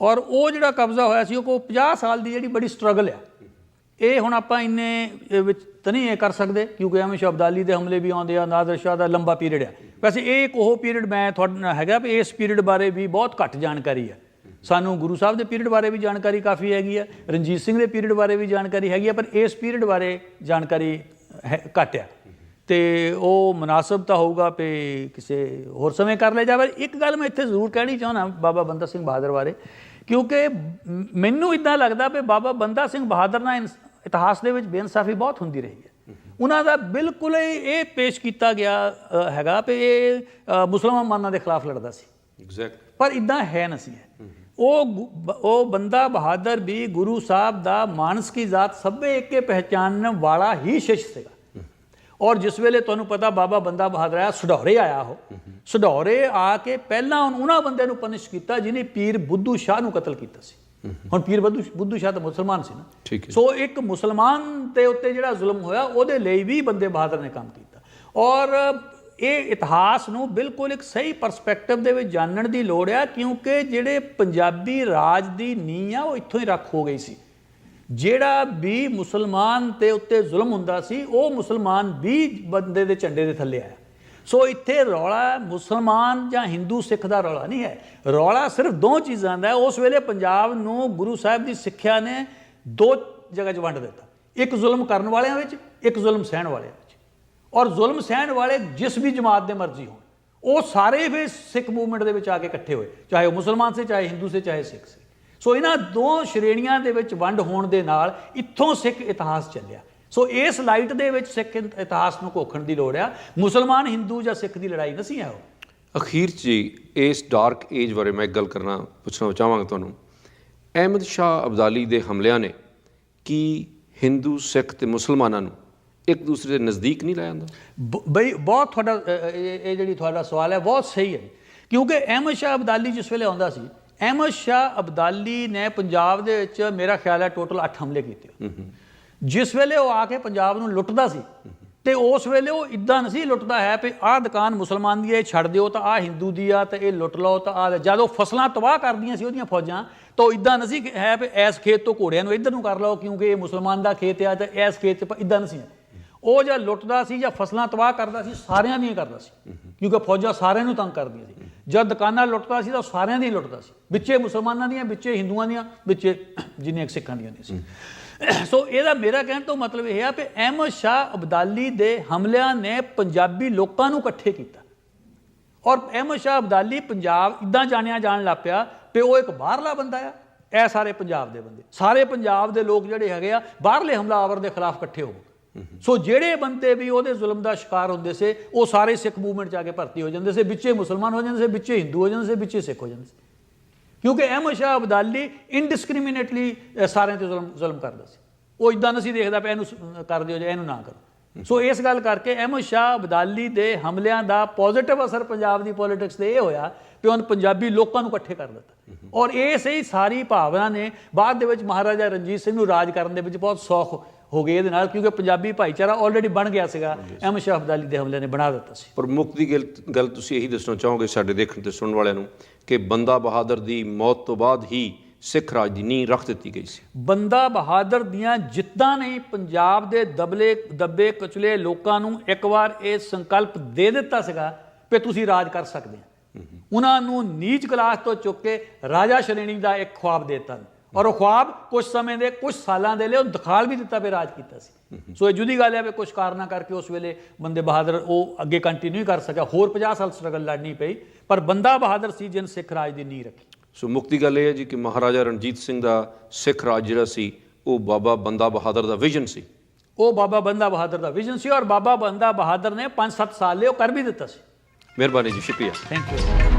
ਔਰ ਉਹ ਜਿਹੜਾ ਕਬਜ਼ਾ ਹੋਇਆ ਸੀ ਉਹ ਕੋ 50 ਸਾਲ ਦੀ ਜਿਹੜੀ ਬੜੀ ਸਟਰਗਲ ਆ। ਇਹ ਹੁਣ ਆਪਾਂ ਇੰਨੇ ਵਿੱਚ ਤਾਂ ਨਹੀਂ ਇਹ ਕਰ ਸਕਦੇ ਕਿਉਂਕਿ ਐਵੇਂ ਸ਼ਬਦਾਲੀ ਦੇ ਹਮਲੇ ਵੀ ਆਉਂਦੇ ਆ ਨਾਦਰ ਸ਼ਾਹ ਦਾ ਲੰਬਾ ਪੀਰੀਅਡ ਆ। ਵੈਸੇ ਇਹ ਇੱਕ ਉਹ ਪੀਰੀਅਡ ਮੈਂ ਤੁਹਾਡੇ ਹੈਗਾ ਵੀ ਇਸ ਪੀਰੀਅਡ ਬਾਰੇ ਵੀ ਬਹੁਤ ਘੱਟ ਜਾਣਕਾਰੀ ਹੈ ਸਾਨੂੰ ਗੁਰੂ ਸਾਹਿਬ ਦੇ ਪੀਰੀਅਡ ਬਾਰੇ ਵੀ ਜਾਣਕਾਰੀ ਕਾਫੀ ਹੈਗੀ ਹੈ ਰਣਜੀਤ ਸਿੰਘ ਦੇ ਪੀਰੀਅਡ ਬਾਰੇ ਵੀ ਜਾਣਕਾਰੀ ਹੈਗੀ ਹੈ ਪਰ ਇਸ ਪੀਰੀਅਡ ਬਾਰੇ ਜਾਣਕਾਰੀ ਘੱਟ ਆ ਤੇ ਉਹ ਮناسب ਤਾਂ ਹੋਊਗਾ ਕਿ ਕਿਸੇ ਹੋਰ ਸਮੇਂ ਕਰ ਲਿਆ ਜਾਵੇ। ਇੱਕ ਗੱਲ ਮੈਂ ਇੱਥੇ ਜ਼ਰੂਰ ਕਹਿਣੀ ਚਾਹੁੰਦਾ ਬਾਬਾ ਬੰਦਾ ਸਿੰਘ ਬਹਾਦਰ ਬਾਰੇ ਕਿਉਂਕਿ ਮੈਨੂੰ ਇਦਾਂ ਲੱਗਦਾ ਵੀ ਬਾਬਾ ਬੰਦਾ ਸਿੰਘ ਬਹਾਦਰ ਨਾਲ ਇਤਿਹਾਸ ਦੇ ਵਿੱਚ ਬੇਇਨਸਾਫੀ ਬਹੁਤ ਹੁੰਦੀ ਰਹੀ ਹੈ। ਉਹਨਾਂ ਦਾ ਬਿਲਕੁਲ ਇਹ ਪੇਸ਼ ਕੀਤਾ ਗਿਆ ਹੈਗਾ ਕਿ ਇਹ ਮੁਸਲਮਾਨਾਂ ਦੇ ਖਿਲਾਫ ਲੜਦਾ ਸੀ। ਐਗਜ਼ੈਕਟ ਪਰ ਇਦਾਂ ਹੈ ਨਹੀਂ ਸੀ ਉਹ ਉਹ ਬੰਦਾ ਬਹਾਦਰ ਵੀ ਗੁਰੂ ਸਾਹਿਬ ਦਾ ਮਾਨਸ ਕੀ ਜ਼ਾਤ ਸਭੇ ਇੱਕੇ ਪਹਿਚਾਨਣ ਵਾਲਾ ਹੀ ਸ਼ਿਸ਼ ਸੀਗਾ। ਔਰ ਜਿਸ ਵੇਲੇ ਤੁਹਾਨੂੰ ਪਤਾ ਬਾਬਾ ਬੰਦਾ ਬਹਾਦਰ ਆਇਆ ਸੁਡੌਰੇ ਆਇਆ ਉਹ। ਸੁਡੌਰੇ ਆ ਕੇ ਪਹਿਲਾਂ ਉਹਨ- ਉਹਨਾਂ ਬੰਦੇ ਨੂੰ ਪਨਿਸ਼ ਕੀਤਾ ਜਿਹਨੇ ਪੀਰ ਬੁੱਧੂ ਸ਼ਾਹ ਨੂੰ ਕਤਲ ਕੀਤਾ ਸੀ। ਹੁਣ ਪੀਰ ਬੁੱਧੂ ਬੁੱਧੂ ਸ਼ਾਹ ਤਾਂ ਮੁਸਲਮਾਨ ਸੀ ਨਾ। ਸੋ ਇੱਕ ਮੁਸਲਮਾਨ ਤੇ ਉੱਤੇ ਜਿਹੜਾ ਜ਼ੁਲਮ ਹੋਇਆ ਉਹਦੇ ਲਈ ਵੀ ਬੰਦੇ ਬਹਾਦਰ ਨੇ ਕੰਮ ਕੀਤਾ। ਔਰ ਇਹ ਇਤਿਹਾਸ ਨੂੰ ਬਿਲਕੁਲ ਇੱਕ ਸਹੀ ਪਰਸਪੈਕਟਿਵ ਦੇ ਵਿੱਚ ਜਾਣਨ ਦੀ ਲੋੜ ਆ, ਕਿਉਂਕਿ ਜਿਹੜੇ ਪੰਜਾਬੀ ਰਾਜ ਦੀ ਨੀਂਹ ਆ, ਉਹ ਇੱਥੋਂ ਹੀ ਰੱਖ ਹੋ ਗਈ ਸੀ। ਜਿਹੜਾ ਵੀ ਮੁਸਲਮਾਨ ਤੇ ਉੱਤੇ ਜ਼ੁਲਮ ਹੁੰਦਾ ਸੀ, ਉਹ ਮੁਸਲਮਾਨ ਵੀ ਬੰਦੇ ਦੇ ਝੰਡੇ ਦੇ ਥੱਲੇ ਆਇਆ। ਸੋ ਇੱਥੇ ਰੌਲਾ ਮੁਸਲਮਾਨ ਜਾਂ ਹਿੰਦੂ ਸਿੱਖ ਦਾ ਰੌਲਾ ਨਹੀਂ ਹੈ। ਰੌਲਾ ਸਿਰਫ ਦੋ ਚੀਜ਼ਾਂ ਦਾ ਹੈ। ਉਸ ਵੇਲੇ ਪੰਜਾਬ ਨੂੰ ਗੁਰੂ ਸਾਹਿਬ ਦੀ ਸਿੱਖਿਆ ਨੇ ਦੋ ਜਗ੍ਹਾ 'ਚ ਵੰਡ ਦਿੱਤਾ। ਇੱਕ ਜ਼ੁਲਮ ਕਰਨ ਵਾਲਿਆਂ ਵਿੱਚ, ਇੱਕ ਜ਼ੁਲਮ ਸਹਿਣ ਵਾਲਿਆਂ ਔਰ ਜ਼ੁਲਮ ਸਹਿਣ ਵਾਲੇ ਜਿਸ ਵੀ ਜਮਾਤ ਦੇ ਮਰਜ਼ੀ ਹੋਣ, ਉਹ ਸਾਰੇ ਵੀ ਸਿੱਖ ਮੂਵਮੈਂਟ ਦੇ ਵਿੱਚ ਆ ਕੇ ਇਕੱਠੇ ਹੋਏ, ਚਾਹੇ ਉਹ ਮੁਸਲਮਾਨ ਸੇ, ਚਾਹੇ ਹਿੰਦੂ ਸੇ, ਚਾਹੇ ਸਿੱਖ ਸੇ। ਸੋ ਇਹਨਾਂ ਦੋ ਸ਼੍ਰੇਣੀਆਂ ਦੇ ਵਿੱਚ ਵੰਡ ਹੋਣ ਦੇ ਨਾਲ ਇੱਥੋਂ ਸਿੱਖ ਇਤਿਹਾਸ ਚੱਲਿਆ। ਸੋ ਇਸ ਲਾਈਟ ਦੇ ਵਿੱਚ ਸਿੱਖ ਇਤ- ਇਤਿਹਾਸ ਨੂੰ ਘੋਖਣ ਦੀ ਲੋੜ ਆ। ਮੁਸਲਮਾਨ, ਹਿੰਦੂ ਜਾਂ ਸਿੱਖ ਦੀ ਲੜਾਈ ਨਹੀਂ ਹੈ ਉਹ। ਅਖੀਰ 'ਚ ਜੀ, ਇਸ ਡਾਰਕ ਏਜ ਬਾਰੇ ਮੈਂ ਇੱਕ ਗੱਲ ਕਰਨਾ, ਪੁੱਛਣਾ ਚਾਹਾਂਗਾ ਤੁਹਾਨੂੰ। ਅਹਿਮਦ ਸ਼ਾਹ ਅਬਦਾਲੀ ਦੇ ਹਮਲਿਆਂ ਨੇ ਕੀ ਹਿੰਦੂ, ਸਿੱਖ ਤੇ ਮੁਸਲਮਾਨਾਂ ਨੂੰ ਇੱਕ ਦੂਸਰੇ ਦੇ ਨਜ਼ਦੀਕ ਨਹੀਂ ਲੈ ਬ- ਬਈ ਬਹੁਤ ਤੁਹਾਡਾ ਇਹ ਜਿਹੜੀ ਤੁਹਾਡਾ ਸਵਾਲ ਹੈ ਬਹੁਤ ਸਹੀ ਹੈ। ਕਿਉਂਕਿ ਅਹਿਮਦ ਸ਼ਾਹ ਅਬਦਾਲੀ ਜਿਸ ਵੇਲੇ ਆਉਂਦਾ ਸੀ ਅਹਿਮਦ ਸ਼ਾਹ ਅਬਦਾਲੀ ਨੇ ਪੰਜਾਬ ਦੇ ਵਿੱਚ ਮੇਰਾ ਖਿਆਲ ਹੈ ਟੋਟਲ 8 ਹਮਲੇ ਕੀਤੇ। ਜਿਸ ਵੇਲੇ ਉਹ ਆ ਕੇ ਪੰਜਾਬ ਨੂੰ ਲੁੱਟਦਾ ਸੀ ਤੇ ਉਸ ਵੇਲੇ ਉਹ ਇਦਾਂ ਨਹੀਂ ਸੀ ਲੁੱਟਦਾ ਹੈ ਵੀ ਆਹ ਦੁਕਾਨ ਮੁਸਲਮਾਨ ਦੀ ਹੈ ਛੱਡ ਦਿਓ ਤਾਂ ਆਹ ਹਿੰਦੂ ਦੀ ਆ ਤੇ ਇਹ ਲੁੱਟ ਲਓ ਤਾਂ ਆ ਜਦੋਂ ਫਸਲਾਂ ਤਬਾਹ ਕਰਦੀਆਂ ਸੀ ਉਹਦੀਆਂ ਫੌਜਾਂ ਤਾਂ ਉਹ ਇਦਾਂ ਨਹੀਂ ਸੀ ਹੈ ਵੀ ਇਸ ਖੇਤ ਤੋਂ ਘੋੜਿਆਂ ਨੂੰ ਇੱਧਰ ਨੂੰ ਕਰ ਲਓ ਕਿਉਂਕਿ ਇਹ ਮੁਸਲਮਾਨ ਦਾ ਖੇਤ ਆ ਤੇ ਇਸ ਖੇਤ 'ਚ ਇਦਾਂ ਨਹੀਂ ਸੀ। ਉਹ ਜਾਂ ਲੁੱਟਦਾ ਸੀ ਜਾਂ ਫਸਲਾਂ ਤਬਾਹ ਕਰਦਾ ਸੀ ਸਾਰਿਆਂ ਦੀਆਂ ਕਰਦਾ ਸੀ। ਕਿਉਂਕਿ ਫੌਜਾਂ ਸਾਰਿਆਂ ਨੂੰ ਤੰਗ ਕਰਦੀਆਂ ਸੀ। ਜਦ ਦੁਕਾਨਾਂ ਲੁੱਟਦਾ ਸੀ ਤਾਂ ਸਾਰਿਆਂ ਦੀਆਂ ਹੀ ਲੁੱਟਦਾ ਸੀ। ਵਿੱਚੇ ਮੁਸਲਮਾਨਾਂ ਦੀਆਂ ਵਿੱਚੇ ਹਿੰਦੂਆਂ ਦੀਆਂ ਵਿੱਚੇ ਜਿੰਨੀਆਂ ਸਿੱਖਾਂ ਦੀਆਂ ਹੁੰਦੀਆਂ ਸੀ ਸੋ ਇਹਦਾ ਮੇਰਾ ਕਹਿਣ ਤੋਂ ਮਤਲਬ ਇਹ ਆ ਕਿ ਅਹਿਮਦ ਸ਼ਾਹ ਅਬਦਾਲੀ ਦੇ ਹਮਲਿਆਂ ਨੇ ਪੰਜਾਬੀ ਲੋਕਾਂ ਨੂੰ ਇਕੱਠੇ ਕੀਤਾ। ਔਰ ਅਹਿਮਦ ਸ਼ਾਹ ਅਬਦਾਲੀ ਪੰਜਾਬ ਇਦਾਂ ਜਾਣਿਆ ਜਾਣ ਲੱਗ ਪਿਆ ਕਿ ਉਹ ਇੱਕ ਬਾਹਰਲਾ ਬੰਦਾ ਆ। ਇਹ ਸਾਰੇ ਪੰਜਾਬ ਦੇ ਬੰਦੇ। ਸਾਰੇ ਪੰਜਾਬ ਦੇ ਲੋਕ ਜਿਹੜੇ ਹੈਗੇ ਆ ਬਾਹਰਲੇ ਹਮਲਾਵਰ ਦੇ ਖਿਲਾਫ ਇਕੱਠੇ ਹੋ ਗਏ। ਸੋ ਜਿਹੜੇ ਬੰਦੇ ਵੀ ਉਹਦੇ ਜ਼ੁਲਮ ਦਾ ਸ਼ਿਕਾਰ ਹੁੰਦੇ ਸੀ, ਉਹ ਸਾਰੇ ਸਿੱਖ ਮੂਵਮੈਂਟ 'ਚ ਆ ਕੇ ਭਰਤੀ ਹੋ ਜਾਂਦੇ ਸੀ, ਵਿੱਚੇ ਮੁਸਲਮਾਨ ਹੋ ਜਾਂਦੇ ਸੀ, ਵਿੱਚੇ ਹਿੰਦੂ ਹੋ ਜਾਂਦੇ ਸੀ, ਵਿੱਚੇ ਸਿੱਖ ਹੋ ਜਾਂਦੇ ਸੀ। ਕਿਉਂਕਿ ਅਹਿਮਦ ਸ਼ਾਹ ਅਬਦਾਲੀ ਇਨਡਿਸਕ੍ਰਿਮੀਨੇਟਲੀ ਸਾਰਿਆਂ ਤੇ ਜ਼ੁਲਮ ਜ਼ੁਲਮ ਕਰਦਾ ਸੀ। ਉਹ ਇਦਾਂ ਨਹੀਂ ਸੀ ਦੇਖਦਾ ਵੀ ਇਹਨੂੰ ਕਰ ਦਿਓ ਜਾਂ ਇਹਨੂੰ ਨਾ ਕਰੋ। ਸੋ ਇਸ ਗੱਲ ਕਰਕੇ ਅਹਿਮਦ ਸ਼ਾਹ ਅਬਦਾਲੀ ਦੇ ਹਮਲਿਆਂ ਦਾ ਪੋਜ਼ਿਟਿਵ ਅਸਰ ਪੰਜਾਬ ਦੀ ਪੋਲਿਟਿਕਸ ਤੇ ਇਹ ਹੋਇਆ ਕਿ ਉਹਨ ਪੰਜਾਬੀ ਲੋਕਾਂ ਨੂੰ ਇਕੱਠੇ ਕਰ ਦਿੱਤਾ। ਔਰ ਇਹ ਹੀ ਸਾਰੀ ਭਾਵਨਾ ਨੇ ਬਾਅਦ ਦੇ ਵਿੱਚ ਮਹਾਰਾਜਾ ਰਣਜੀਤ ਸਿੰਘ ਨੂੰ ਰਾਜ ਕਰਨ ਦੇ ਵਿੱਚ ਬਹੁਤ ਸੌਖ ਹੋ ਗਈ ਇਹਦੇ ਨਾਲ ਕਿਉਂਕਿ ਪੰਜਾਬੀ ਭਾਈਚਾਰਾ ਆਲਰੇਡੀ ਬਣ ਗਿਆ ਸੀਗਾ। ਅਹਿਮਦ ਸ਼ਾਹ ਅਬਦਾਲੀ ਦੇ ਹਮਲੇ ਨੇ ਬਣਾ ਦਿੱਤਾ ਸੀ। ਪਰ ਮੁੱਖ ਦੀ ਗੱਲ ਤੁਸੀਂ ਇਹੀ ਦੱਸਣਾ ਚਾਹੋਗੇ ਸਾਡੇ ਦੇਖਣ ਤੇ ਸੁਣਨ ਵਾਲਿਆਂ ਨੂੰ ਕਿ ਬੰਦਾ ਬਹਾਦਰ ਦੀ ਮੌਤ ਤੋਂ ਬਾਅਦ ਹੀ ਸਿੱਖ ਰਾਜ ਦੀ ਨੀਂਹ ਰੱਖ ਦਿੱਤੀ ਗਈ ਸੀ। ਬੰਦਾ ਬਹਾਦਰ ਦੀਆਂ ਜਿੱਤਾਂ ਨੇ ਪੰਜਾਬ ਦੇ ਦਬਲੇ ਦੱਬੇ ਕਚਲੇ ਲੋਕਾਂ ਨੂੰ ਇੱਕ ਵਾਰ ਇਹ ਸੰਕਲਪ ਦੇ ਦਿੱਤਾ ਸੀਗਾ ਕਿ ਤੁਸੀਂ ਰਾਜ ਕਰ ਸਕਦੇ ਆ। ਉਹਨਾਂ ਨੂੰ ਨੀਚ ਕਲਾਸ ਤੋਂ ਚੁੱਕ ਕੇ ਰਾਜਾ ਸ਼੍ਰੇਣੀ ਦਾ ਇੱਕ ਖੁਆਬ ਦੇ ਦਿੱਤਾ। ਔਰ ਉਹ ਖੁਆਬ ਕੁਝ ਸਮੇਂ ਦੇ ਕੁਝ ਸਾਲਾਂ ਦੇ ਲਈ ਉਹ ਦਿਖਾਲ ਵੀ ਦਿੱਤਾ ਵੀ ਰਾਜ ਕੀਤਾ ਸੀ। ਸੋ ਇਹ ਜੁਦੀ ਗੱਲ ਹੈ ਵੀ ਕੁਝ ਕਾਰਨਾਂ ਕਰਕੇ ਉਸ ਵੇਲੇ ਬੰਦੇ ਬਹਾਦਰ ਉਹ ਅੱਗੇ ਕੰਟੀਨਿਊ ਕਰ ਸਕਿਆ। ਹੋਰ 50 ਸਾਲ ਸਟਰਗਲ ਲੜਨੀ ਪਈ ਪਰ ਬੰਦਾ ਬਹਾਦਰ ਸੀ ਜਿਨ ਸਿੱਖ ਰਾਜ ਦੀ ਨੀਂਹ ਰੱਖੀ। ਸੋ ਦੀ ਗੱਲ ਇਹ ਹੈ ਜੀ ਕਿ ਮਹਾਰਾਜਾ ਰਣਜੀਤ ਸਿੰਘ ਦਾ ਸਿੱਖ ਰਾਜ ਜਿਹੜਾ ਸੀ ਉਹ ਬਾਬਾ ਬੰਦਾ ਬਹਾਦਰ ਦਾ ਵਿਜ਼ਨ ਸੀ। ਉਹ ਬਾਬਾ ਬੰਦਾ ਬਹਾਦਰ ਦਾ ਵਿਜ਼ਨ ਸੀ ਔਰ ਬਾਬਾ ਬੰਦਾ ਬਹਾਦਰ ਨੇ 5-7 ਸਾਲ ਲਈ ਉਹ ਕਰ ਵੀ ਦਿੱਤਾ ਸੀ। ਮਿਹਰਬਾਨੀ ਜੀ ਸ਼ੁਕਰੀਆ। Thank you